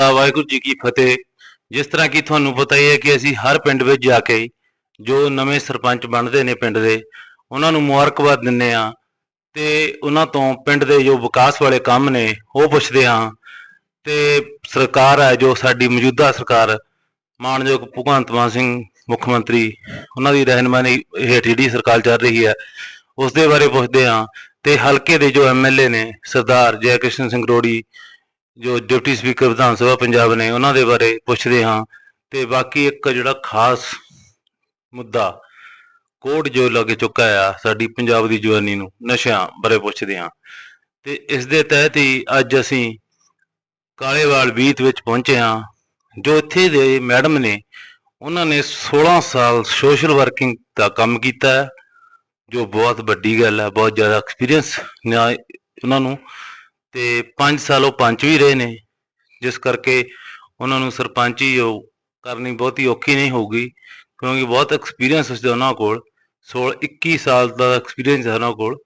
ਵਾਹਿਗੁਰੂ ਜੀ ਕੀ ਫਤਿਹ। ਜਿਸ ਤਰ੍ਹਾਂ ਕਿ ਤੁਹਾਨੂੰ ਪਤਾ ਹੀ ਹੈ ਕਿ ਅਸੀਂ ਹਰ ਪਿੰਡ ਵਿੱਚ ਜਾ ਕੇ ਜੋ ਨਵੇਂ ਸਰਪੰਚ ਬਣਦੇ ਨੇ ਪਿੰਡ ਦੇ, ਉਹਨਾਂ ਨੂੰ ਮੁਬਾਰਕਬਾਦ ਦਿੰਦੇ ਆ ਤੇ ਉਹਨਾਂ ਤੋਂ ਪਿੰਡ ਦੇ ਜੋ ਵਿਕਾਸ ਵਾਲੇ ਕੰਮ ਨੇ ਉਹ ਪੁੱਛਦੇ ਹਾਂ ਤੇ ਸਰਕਾਰ ਹੈ ਜੋ ਸਾਡੀ ਮੌਜੂਦਾ ਸਰਕਾਰ, ਮਾਨਯੋਗ ਭਗਵੰਤ ਮਾਨ ਸਿੰਘ ਮੁੱਖ ਮੰਤਰੀ, ਉਹਨਾਂ ਦੀ ਰਹਿਨਮਾਈ ਹੇਠ ਜਿਹੜੀ ਸਰਕਾਰ ਚੱਲ ਰਹੀ ਹੈ ਉਸ ਦੇ ਬਾਰੇ ਪੁੱਛਦੇ ਹਾਂ ਤੇ ਹਲਕੇ ਦੇ ਜੋ ਐਮਐਲਏ ਨੇ ਸਰਦਾਰ ਜੈ ਕ੍ਰਿਸ਼ਨ ਸਿੰਘ ਰੋੜੀ ਜੋ ਡਿਪਟੀ ਸਪੀਕਰ ਵਿਧਾਨ ਸਭਾ ਪੰਜਾਬ ਨੇ ਉਹਨਾਂ ਦੇ ਬਾਰੇ ਪੁੱਛਦੇ ਹਾਂ ਤੇ ਬਾਕੀ ਇੱਕ ਜਿਹੜਾ ਖਾਸ ਮੁੱਦਾ ਕੋਡ ਜੋ ਲੱਗ ਚੁੱਕਾ ਆ ਸਾਡੀ ਪੰਜਾਬ ਦੀ ਜਵਾਨੀ ਨੂੰ ਨਸ਼ਿਆਂ ਬਾਰੇ ਪੁੱਛਦੇ ਹਾਂ ਤੇ ਇਸ ਦੇ ਤਹਿਤ ਹੀ ਅੱਜ ਅਸੀਂ ਕਾਲੇਵਾਲ ਬੀਤ ਵਿੱਚ ਪਹੁੰਚੇ ਹਾਂ, ਜੋ ਇੱਥੇ ਦੇ ਮੈਡਮ ਨੇ, ਉਹਨਾਂ ਨੇ 16 ਸਾਲ ਸੋਸ਼ਲ ਵਰਕਿੰਗ ਦਾ ਕੰਮ ਕੀਤਾ ਹੈ, ਜੋ ਬਹੁਤ ਵੱਡੀ ਗੱਲ ਹੈ, ਬਹੁਤ ਜ਼ਿਆਦਾ ਐਕਸਪੀਰੀਅੰਸ ਉਹਨਾਂ ਨੂੰ ਤੇ 5 ਸਾਲ ਉਹ ਪੰਚ ਵੀ ਰਹੇ ਨੇ। ਜਿਸ ਕਰਕੇ ਉਹਨਾਂ ਨੂੰ ਸਰਪੰਚੀ ਉਹ ਕਰਨੀ ਬਹੁਤੀ ਔਖੀ ਨਹੀਂ ਹੋਊਗੀ, ਕਿਉਂਕਿ ਬਹੁਤ ਐਕਸਪੀਰੀਅੰਸ ਉਸ ਦੇ ਉਹਨਾਂ ਕੋਲ 16 21 ਸਾਲ ਦਾ ਐਕਸਪੀਰੀਅੰਸ ਹੈ ਉਹਨਾਂ ਕੋਲ।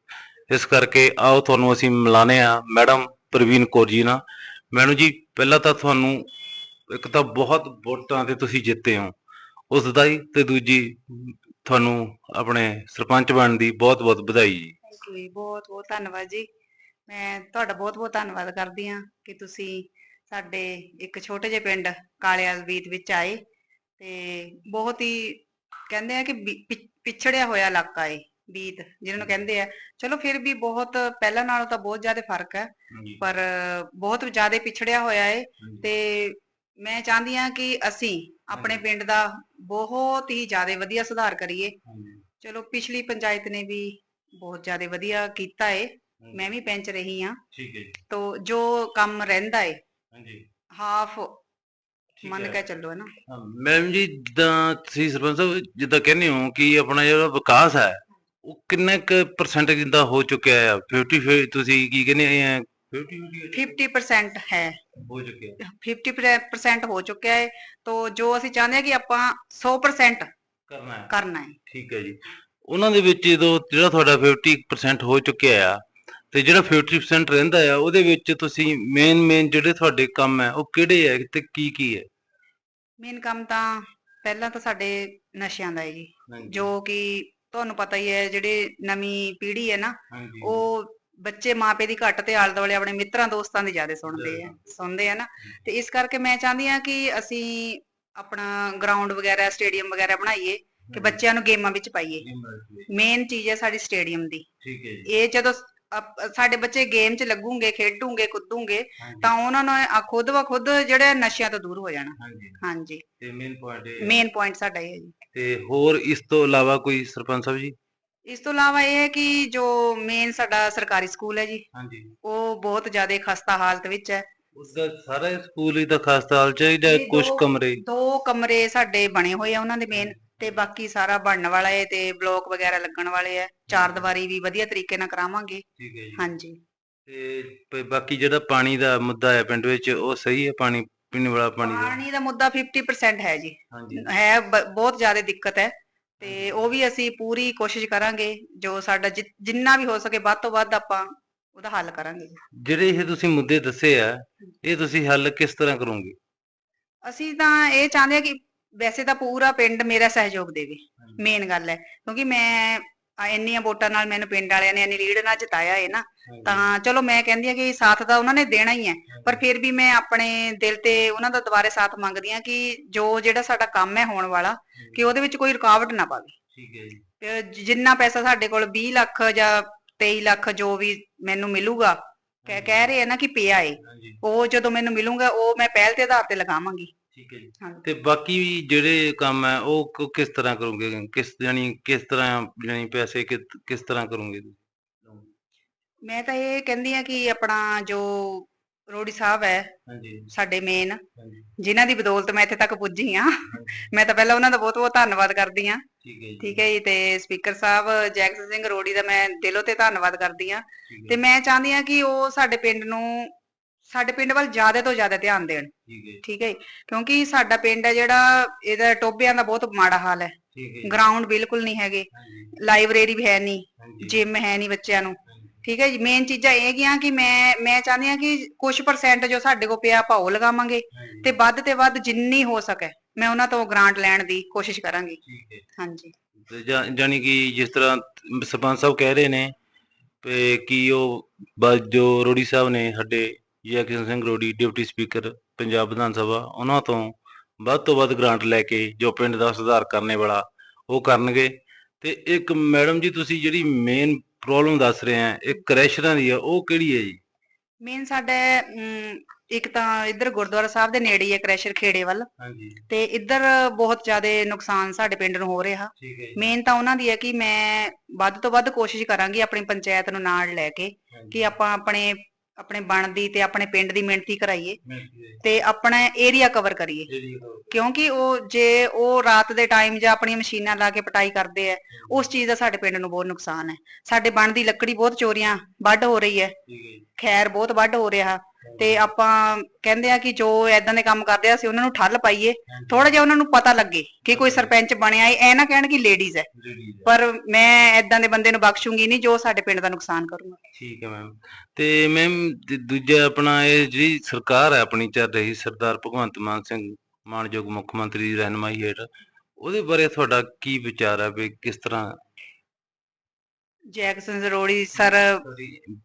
ਇਸ ਕਰਕੇ ਆਓ ਤੁਹਾਨੂੰ ਅਸੀਂ ਮਿਲਾਨੇ ਆ ਮੈਡਮ ਪ੍ਰਵੀਨ ਕੌਰ ਜੀ ਨਾਲ। ਮੈਨੂੰ ਜੀ, ਪਹਿਲਾਂ ਤਾਂ ਤੁਹਾਨੂੰ ਇੱਕ ਤਾਂ ਬਹੁਤ ਵੋਟਾਂ ਤੇ ਤੁਸੀਂ ਜਿੱਤੇ ਹੋ। ਉਸ ਦਾ ਹੀ ਤੇ ਦੂਜੀ ਤੁਹਾਨੂੰ ਆਪਣੇ ਸਰਪੰਚ ਬਣਨ ਦੀ ਬਹੁਤ ਬਹੁਤ ਵਧਾਈ ਜੀ। ਬਹੁਤ ਬਹੁਤ ਧੰਨਵਾਦ ਜੀ। ਮੈਂ ਤੁਹਾਡਾ ਬਹੁਤ ਬਹੁਤ ਧੰਨਵਾਦ ਕਰਦੀ ਹਾਂ ਕਿ ਤੁਸੀਂ ਸਾਡੇ ਇੱਕ ਛੋਟੇ ਜਿਹੇ ਪਿੰਡ ਕਾਲਿਆਲ ਬੀਤ ਵਿੱਚ ਆਏ ਤੇ ਬਹੁਤ ਹੀ ਕਹਿੰਦੇ ਆ ਕਿ ਪਿਛੜਿਆ ਹੋਇਆ ਇਲਾਕਾ ਏ ਬੀਤ ਜਿਹਨਾਂ ਨੂੰ ਕਹਿੰਦੇ ਆ। ਚਲੋ ਫਿਰ ਵੀ ਬਹੁਤ ਪਹਿਲਾਂ ਨਾਲੋਂ ਤਾਂ ਬਹੁਤ ਜ਼ਿਆਦਾ ਫ਼ਰਕ ਹੈ ਪਰ ਬਹੁਤ ਜ਼ਿਆਦਾ ਪਿਛੜਿਆ ਹੋਇਆ ਏ ਤੇ ਮੈਂ ਚਾਹੁੰਦੀ ਹਾਂ ਕਿ ਅਸੀਂ ਆਪਣੇ ਪਿੰਡ ਦਾ ਬਹੁਤ ਹੀ ਜ਼ਿਆਦਾ ਵਧੀਆ ਸੁਧਾਰ ਕਰੀਏ। ਚਲੋ ਪਿਛਲੀ ਪੰਚਾਇਤ ਨੇ ਵੀ ਬਹੁਤ ਜ਼ਿਆਦਾ ਵਧੀਆ ਕੀਤਾ ਏ। ਮੈਂ ਵੀ ਪੈਂਚ ਰਹੀ ਹਾਂ। ਠੀਕ ਹੈ ਜੀ। ਤੋ ਜੋ ਕੰਮ ਰਹਿੰਦਾ ਏ ਹਾਂਜੀ। ਹਾਫ ਮੰਨ ਹੈ। ਕੇ ਚੱਲੋ ਹੈ ਨਾ? ਮੈਮ ਜੀ ਜਿੱਦਾਂ ਤੁਸੀਂ ਸਰਪੰਚ ਸਾਹਿਬ ਜਿੱਦਾਂ ਕਹਿੰਦੇ ਹੋ ਕਿ ਆਪਣਾ ਜਿਹੜਾ ਵਿਕਾਸ ਹੈ ਉਹ ਕਿੰਨੇ ਕੁ ਪਰਸੈਂਟ ਜਿੱਦਾਂ ਹੋ ਚੁੱਕਿਆ ਹੈ 50 ਫਿਰ ਤੁਸੀਂ ਕੀ ਕਹਿੰਦੇ ਆ 50 50% ਹੈ ਹੋ। ਚੁੱਕਿਆ। 50% ਹੋ ਚੁੱਕਿਆ ਏ। ਤੋ ਜੋ ਅਸੀਂ ਚਾਹੁੰਦੇ ਹਾਂ ਕਿ ਆਪਾਂ 100% ਕਰਨਾ ਹੈ। ਕਰਨਾ ਹੈ। ਠੀਕ ਹੈ ਜੀ। ਉਹਨਾਂ ਦੇ ਵਿੱਚ ਜਦੋਂ ਜਿਹੜਾ ਤੁਹਾਡਾ 50% ਹੋ ਚੁੱਕਿਆ ਆ ਤੇ ਜਿਹੜਾ 50% ਰਹਿੰਦਾ ਆ ਉਹਦੇ ਵਿੱਚ ਤੁਸੀਂ ਮੇਨ ਮੇਨ ਜਿਹੜੇ ਤੁਹਾਡੇ ਕੰਮ ਹੈ ਉਹ ਕਿਹੜੇ ਹੈ ਤੇ ਕੀ ਕੀ ਹੈ ਮੇਨ ਕੰਮ ਤਾਂ ਪਹਿਲਾਂ ਤਾਂ ਸਾਡੇ ਨਸ਼ਿਆਂ ਦਾ ਹੈ ਜੀ ਜੋ ਕਿ ਤੁਹਾਨੂੰ ਪਤਾ ਹੀ ਹੈ ਜਿਹੜੇ ਨਵੀਂ ਪੀੜ੍ਹੀ ਹੈ ਨਾ ਉਹ ਬੱਚੇ ਮਾਪੇ ਦੀ ਘੱਟ ਤੇ ਆਲੇ ਦੁਆਲੇ ਆਪਣੇ ਮਿੱਤਰਾਂ ਦੋਸਤਾਂ ਦੀ ਜ਼ਿਆਦਾ ਸੁਣਦੇ ਆ। ਸੁਣਦੇ ਆ ਨਾ। ਤੇ ਇਸ ਕਰਕੇ ਮੈਂ ਚਾਹੁੰਦੀ ਆ ਕਿ ਅਸੀਂ ਆਪਣਾ ਗਰਾਊਂਡ ਵਗੈਰਾ ਸਟੇਡੀਅਮ ਵਗੈਰਾ ਬਣਾਈਏ ਕਿ ਬੱਚਿਆਂ ਨੂੰ ਗੇਮਾਂ ਵਿੱਚ ਪਾਈਏ। ਮੇਨ ਚੀਜ਼ ਹੈ ਸਾਡੀ ਸਟੇਡੀਅਮ ਦੀ। ਠੀਕ ਹੈ ਜੀ। ਇਹ ਜਦੋਂ ਸਾਡੇ ਬੱਚੇ ਗੇਮ 'ਚ ਲੱਗੂਗੇ ਖੇਡੂਗੇ ਕੁੱਦੂਗੇ ਤਾਂ ਉਹਨਾਂ ਨੂੰ ਆ ਖੁਦ ਵਾ ਖੁਦ ਜਿਹੜੇ ਨਸ਼ਿਆਂ ਤੋਂ ਦੂਰ ਹੋ ਜਾਣਾ। ਹਾਂਜੀ। ਹਾਂਜੀ। ਤੇ ਮੇਨ ਪੁਆਇੰਟ ਮੇਨ ਪੁਆਇੰਟ ਸਾਡਾ ਇਹ ਹੈ ਜੀ। ਤੇ ਹੋਰ ਇਸ ਤੋਂ ਇਲਾਵਾ ਕੋਈ ਸਰਪੰਚ ਸਾਹਿਬ ਜੀ? ਇਸ ਤੋਂ ਇਲਾਵਾ ਇਹ ਹੈ ਕਿ ਜੋ ਮੇਨ ਸਾਡਾ ਸਰਕਾਰੀ ਸਕੂਲ ਹੈ ਜੀ ਹਾਂਜੀ। ਉਹ ਬਹੁਤ ਜ਼ਿਆਦਾ ਖਸਤਾ ਹਾਲਤ ਵਿੱਚ ਹੈ। ਉਸਦਾ ਸਾਰਾ ਸਕੂਲ ਹੀ ਤਾਂ ਖਾਸ ਹਾਲ ਚ ਹੈ ਜਾਂ ਇਹ ਕੁਝ ਦੋ- ਕਮਰੇ? ਦੋ ਕਮਰੇ ਸਾਡੇ ਬਣੇ ਹੋਏ ਆ ਉਹਨਾਂ ਦੇ ਮੇਨ ਤੇ ਬਾਕੀ ਸਾਰਾ ਬਣਨ ਵਾਲਾ ਹੈ ਤੇ ਬਲੋਕ ਵਗੈਰਾ ਲੱਗਣ ਵਾਲੇ ਆ। ਚਾਰ ਦੀਵਾਰੀ ਵੀ ਵਧੀਆ ਤਰੀਕੇ ਨਾਲ ਕਰਾਵਾਂਗੇ। ਠੀਕ ਹੈ ਜੀ। ਹਾਂਜੀ। ਤੇ ਪ- ਬਾਕੀ ਜਿਹੜਾ ਪਾਣੀ ਦਾ ਮੁੱਦਾ ਹੈ ਪਿੰਡ ਵਿੱਚ ਉਹ ਸਹੀ ਹੈ ਪਾਣੀ ਪੀਣ ਵਾਲਾ ਪਾਣੀ ਦਾ? ਪਾਣੀ ਦਾ ਮੁੱਦਾ 50% ਹੈ ਜੀ। ਹਾਂਜੀ। ਹੈ ਬ- ਬਹੁਤ ਜ਼ਿਆਦਾ ਦਿੱਕਤ ਹੈ। ਤੇ ਉਹ ਵੀ ਅਸੀਂ ਪੂਰੀ ਕੋਸ਼ਿਸ਼ ਕਰਾਂਗੇ ਜੋ ਸਾਡਾ ਜਿ- ਜਿੰਨਾ ਵੀ ਹੋ ਸਕੇ ਵੱਧ ਤੋਂ ਵੱਧ ਆਪਾਂ ਉਹਦਾ ਹੱਲ ਕਰਾਂਗੇ ਜੀ। ਜਿਹੜੇ ਇਹ ਤੁਸੀਂ ਮੁੱਦੇ ਦੱਸੇ ਆ ਇਹ ਤੁਸੀਂ ਹੱਲ ਕਿਸ ਤਰ੍ਹਾਂ ਕਰੋਗੇ? ਅਸੀਂ ਤਾਂ ਇਹ ਚਾਹੁੰਦੇ ਆ ਕਿ ਵੈਸੇ ਤਾਂ ਪੂਰਾ ਪਿੰਡ ਮੇਰਾ ਸਹਿਯੋਗ ਦੇਵੇ ਮੇਨ ਗੱਲ ਹੈ। ਕਿਉਂਕਿ ਮੈਂ ਇੰਨੀਆਂ ਵੋਟਾਂ ਨਾਲ ਮੈਨੂੰ ਪਿੰਡ ਵਾਲਿਆਂ ਨੇ ਇੰਨੀ ਲੀਡ ਨਾਲ ਜਿਤਾਇਆ ਹੈ ਨਾ ਤਾਂ ਚਲੋ ਮੈਂ ਕਹਿੰਦੀ ਆ ਕਿ ਸਾਥ ਤਾਂ ਉਹਨਾਂ ਨੇ ਦੇਣਾ ਹੀ ਹੈ ਪਰ ਫਿਰ ਵੀ ਮੈਂ ਆਪਣੇ ਦਿਲ ਤੇ ਉਹਨਾਂ ਦਾ ਦੁਬਾਰੇ ਸਾਥ ਮੰਗਦੀ ਆ ਕਿ ਜੋ ਜਿਹੜਾ ਸਾਡਾ ਕੰਮ ਹੈ ਹੋਣ ਵਾਲਾ ਕਿ ਉਹਦੇ ਵਿੱਚ ਕੋਈ ਰੁਕਾਵਟ ਨਾ ਪਾਵੇ। ਠੀਕ ਹੈ ਜੀ। ਜਿੰਨਾ ਪੈਸਾ ਸਾਡੇ ਕੋਲ 20 ਲੱਖ ਜਾਂ 23 ਲੱਖ ਜੋ ਵੀ ਮੈਨੂੰ ਮਿਲੂਗਾ ਕਹਿ ਰਹੇ ਆ ਨਾ ਕਿ ਪਿਆ ਏ ਉਹ ਜਦੋਂ ਮੈਨੂੰ ਮਿਲੂਗਾ ਉਹ ਮੈਂ ਪਹਿਲ ਦੇ ਆਧਾਰ ਤੇ ਲਗਾਵਾਂਗੀ। ਠੀਕ ਹੈ ਜੀ। ਤੇ ਬਾਕੀ ਜਿਹੜੇ ਕੰਮ ਹੈ ਉਹ ਕ- ਕਿਸ ਤਰ੍ਹਾਂ ਕਰੋਗੇ? ਕਿਸ ਜਾਨੀ ਕਿਸ ਤਰ੍ਹਾਂ ਜਾਨੀ ਪੈਸੇ ਕਿ- ਕਿਸ ਤਰ੍ਹਾਂ ਕਰੋਗੇ ਮੈਂ ਤਾਂ ਇਹ ਕਹਿੰਦੀ ਆ ਕਿ ਆਪਣਾ ਜੋ ਰੋੜੀ ਸਾਹਿਬ ਹੈ ਹਾਂਜੀ। ਸਾਡੇ ਮੇਨ ਹਾਂਜੀ। ਜਿਨ੍ਹਾਂ ਦੀ ਬਦੌਲਤ ਮੈਂ ਇੱਥੇ ਤੱਕ ਪੁੱਜੀ ਆ ਮੈਂ ਤਾਂ ਪਹਿਲਾਂ ਉਹਨਾਂ ਦਾ ਬਹੁਤ ਬਹੁਤ ਧੰਨਵਾਦ ਕਰਦੀ ਆ ਠੀਕ ਹੈ ਜੀ। ਠੀਕ ਹੈ ਜੀ ਤੇ ਸਪੀਕਰ ਸਾਹਿਬ ਜੈਕਸਨ ਸਿੰਘ ਰੋੜੀ ਦਾ ਮੈਂ ਦਿਲੋਂ ਤੇ ਧੰਨਵਾਦ ਕਰਦੀ ਆ ਠੀਕ ਤੇ ਮੈਂ ਚਾਹੁੰਦੀ ਆ ਕਿ ਉਹ ਸਾਡੇ ਪਿੰਡ ਨੂੰ ਸਾਡੇ ਪਿੰਡ ਵੱਲ ਜ਼ਿਆਦਾ ਤੋਂ ਜ਼ਿਆਦਾ ਧਿਆਨ ਦੇਣ। ਠੀਕ ਹੈ ਠੀਕ ਹੈ ਜੀ? ਕਿਉਂਕਿ ਸਾਡਾ ਪਿੰਡ ਹੈ ਜਿਹੜਾ ਇਹਦਾ ਟੋਬਿਆਂ ਦਾ ਬਹੁਤ ਮਾੜਾ ਹਾਲ ਹੈ। ਠੀਕ ਹੈ ਜੀ, ਗਰਾਊਂਡ ਬਿਲਕੁਲ ਨਹੀਂ ਹੈਗੇ। ਹਾਂਜੀ। ਲਾਇਬ੍ਰੇਰੀ ਵੀ ਹੈ ਨਹੀਂ। ਹਾਂਜੀ। ਜਿਮ ਹੈ ਨਹੀਂ ਬੱਚਿਆਂ ਨੂੰ। ਠੀਕ ਹੈ ਜੀ। ਮੇਨ ਚੀਜ਼ਾਂ ਇਹ ਗੀਆਂ ਕਿ ਮੈਂ ਮੈਂ ਚਾਹੁੰਦੀ ਹਾਂ ਕਿ ਕੁਝ ਪਰਸੈਂਟ ਜੋ ਸਾਡੇ ਕੋਲ ਪਿਆ ਆਪਾਂ ਉਹ ਲਗਾਵਾਂਗੇ। ਤੇ ਵੱਧ ਤੇ ਵੱਧ ਜਿੰਨੀ ਹੋ ਸਕੇ ਮੈਂ ਉਹਨਾਂ ਤੋਂ ਗ੍ਰਾਂਟ ਲੈਣ ਦੀ ਕੋਸ਼ਿਸ਼ ਕਰਾਂਗੀ। ਠੀਕ ਹੈ ਹਾਂਜੀ। ਤੇ ਜਾ- ਜਾਣੀ ਕਿ ਜਿਸ ਤਰ੍ਹਾਂ ਸਰਪੰਚ ਸਾਹਿਬ ਕਹਿ ਰਹੇ ਨੇ ਕਿ ਉਹ ਬ- ਜੋ ਰੋੜੀ ਸਾਹਿਬ ਨੇ ਸਾਡੇ ਜੈਕਿਸ਼ਨ ਸਿੰਘ ਰੋੜੀ ਡਿਪਟੀ ਸਪੀਕਰ ਪੰਜਾਬ ਵਿਧਾਨ ਸਭਾ। ਉਹਨਾਂ ਤੋਂ ਵੱਧ ਤੋਂ ਵੱਧ ਗ੍ਰਾਂਟ ਲੈ ਕੇ ਜੋ ਪਿੰਡ ਦਾ ਸੁਧਾਰ ਕਰਨੇ ਵਾਲਾ ਉਹ ਕਰਨਗੇ। ਤੇ ਇੱਕ ਮੈਡਮ ਜੀ ਤੁਸੀਂ ਜਿਹੜੀ ਮੇਨ ਪ੍ਰੋਬਲਮ ਦੱਸ ਰਹੇ ਆ ਇਹ ਕ੍ਰੈਸ਼ਰਾਂ ਦੀ ਆ ਉਹ ਕਿਹੜੀ ਹੈ ਜੀ? ਮੇਨ ਸਾਡਾ ਅਮ, ਇੱਕ ਤਾਂ ਇੱਧਰ ਗੁਰਦੁਆਰਾ ਸਾਹਿਬ ਦੇ ਨੇੜੇ ਹੀ ਹੈ ਕ੍ਰੈਸ਼ਰ ਖੇੜੇ ਵੱਲ। ਹਾਂਜੀ। ਤੇ ਇੱਧਰ ਬਹੁਤ ਜ਼ਿਆਦਾ ਨੁਕਸਾਨ ਸਾਡੇ ਪਿੰਡ ਨੂੰ ਹੋ ਰਿਹਾ। ਠੀਕ ਹੈ ਮੇਨ ਤਾਂ ਉਹਨਾਂ ਦੀ ਹੈ ਕਿ ਮੈਂ ਵੱਧ ਤੋਂ ਵੱਧ ਕੋਸ਼ਿਸ਼ ਕਰਾਂਗੀ ਆਪਣੀ ਪੰਚਾਇਤ ਨੂੰ ਨਾਲ ਲੈ ਕੇ ਕਿ ਆਪਾਂ ਆਪਣੇ ਆਪਣੇ ਬਣਦੀ ਤੇ ਆਪਣੇ ਪਿੰਡ ਦੀ ਮਿਹਨਤੀ ਕਰਾਈਏ ਤੇ ਆਪਣਾ ਏਰੀਆ ਕਵਰ ਕਰੀਏ। ਕਿਉਂਕਿ ਉਹ ਜੇ ਉਹ ਰਾਤ ਦੇ ਟਾਈਮ ਜਾਂ ਆਪਣੀਆਂ ਮਸ਼ੀਨਾਂ ਲਾ ਕੇ ਪਟਾਈ ਕਰਦੇ ਆ ਉਸ ਚੀਜ਼ ਦਾ ਸਾਡੇ ਪਿੰਡ ਨੂੰ ਬਹੁਤ ਨੁਕਸਾਨ ਹੈ ਸਾਡੇ ਬਣ ਦੀ ਲੱਕੜੀ ਬਹੁਤ ਚੋਰੀਆਂ ਵੱਢ ਹੋ ਰਹੀ ਹੈ ਖੈਰ ਬਹੁਤ ਵੱਢ ਹੋ ਰਿਹਾ। ਤੇ ਆਪਾਂ ਕਹਿੰਦੇ ਆ ਕਿ ਜੋ ਐਦਾਂ ਦੇ ਕੰਮ ਕਰਦੇ ਆ ਅਸੀਂ ਉਹਨਾਂ ਨੂੰ ਠੱਲ ਪਾਈਏ। ਥੋੜਾ ਜਿਹਾ ਉਹਨਾਂ ਨੂੰ ਪਤਾ ਲੱਗੇ ਕਿ ਕੋਈ ਸਰਪੰਚ ਬਣਿਆ ਏ। ਐ ਨਾ ਕਹਿਣ ਕਿ ਲੇਡੀਜ਼ ਹੈ। ਪਰ ਮੈਂ ਐਦਾਂ ਦੇ ਬੰਦੇ ਨੂੰ ਬਖਸ਼ੂੰਗੀ ਨਹੀਂ ਜੋ ਸਾਡੇ ਪਿੰਡ ਦਾ ਨੁਕਸਾਨ ਕਰੂਗਾ। ਠੀਕ ਹੈ ਮੈਮ ਤੇ ਮੈਮ ਦੂਜਾ ਆਪਣਾ ਇਹ ਜਿਹੜੀ ਸਰਕਾਰ ਹੈ ਆਪਣੀ ਚੱਲ ਰਹੀ ਸਰਦਾਰ ਭਗਵੰਤ ਮਾਨ ਸਿੰਘ ਮਾਨਯੋਗ ਮੁੱਖ ਮੰਤਰੀ ਦੀ ਰਹਿਨਮਾਈ ਹੇਠ ਉਹਦੇ ਬਾਰੇ ਤੁਹਾਡਾ ਕੀ ਵਿਚਾਰ ਹੈ ਵੀ ਕਿਸ ਤਰ੍ਹਾਂ Jackson ਜ਼ਰੋੜੀ sir.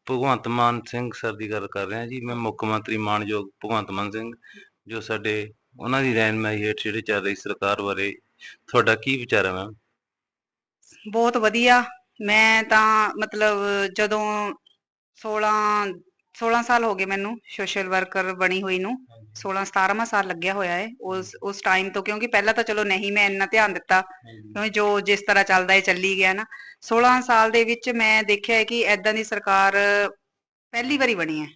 Bhagwant Mann Singh sir ਦੀ ਗੱਲ ਕਰ ਰਿਹਾ ਜੀ। ਮੈਂ ਮੁੱਖ ਮੰਤਰੀ ਮਾਨਯੋਗ ਭਗਵੰਤ ਮਾਨ ਸਿੰਘ ਜੋ ਸਾਡੇ ਉਹਨਾਂ ਦੀ ਰਹਿਨਮਾਈ ਹੇਠ ਜਿਹੜੇ ਚੱਲ ਰਹੀ ਸਰਕਾਰ ਬਾਰੇ ਤੁਹਾਡਾ ਕੀ ਵਿਚਾਰ ਹੈ ਮੈਮ? ਬਹੁਤ ਵਧੀਆ। ਮੈਂ ਤਾਂ ਮਤਲਬ ਜਦੋਂ 16 16 ਸਾਲ ਹੋ ਗਏ ਮੈਨੂੰ ਸੋਸ਼ਲ ਵਰਕਰ ਬਣੀ ਹੋਈ ਨੂੰ। 16 17ਵਾਂ ਸਾਲ ਲੱਗਿਆ ਹੋਇਆ ਹੈ ਉਸ ਉਸ ਟਾਈਮ ਤੋਂ ਕਿਉਂਕਿ ਪਹਿਲਾਂ ਤਾਂ ਚਲੋ ਨਹੀਂ ਮੈਂ ਇੰਨਾ ਧਿਆਨ ਦਿੱਤਾ ਕਿਉਂਕਿ ਜੋ ਜਿਸ ਤਰ੍ਹਾਂ ਚੱਲਦਾ ਹੈ ਚੱਲੀ ਗਿਆ ਨਾ 16 ਸਾਲ ਦੇ ਵਿੱਚ ਮੈਂ ਦੇਖਿਆ ਹੈ ਕਿ ਐਦਾਂ ਦੀ ਸਰਕਾਰ ਪਹਿਲੀ ਵਾਰੀ ਬਣੀ ਹੈ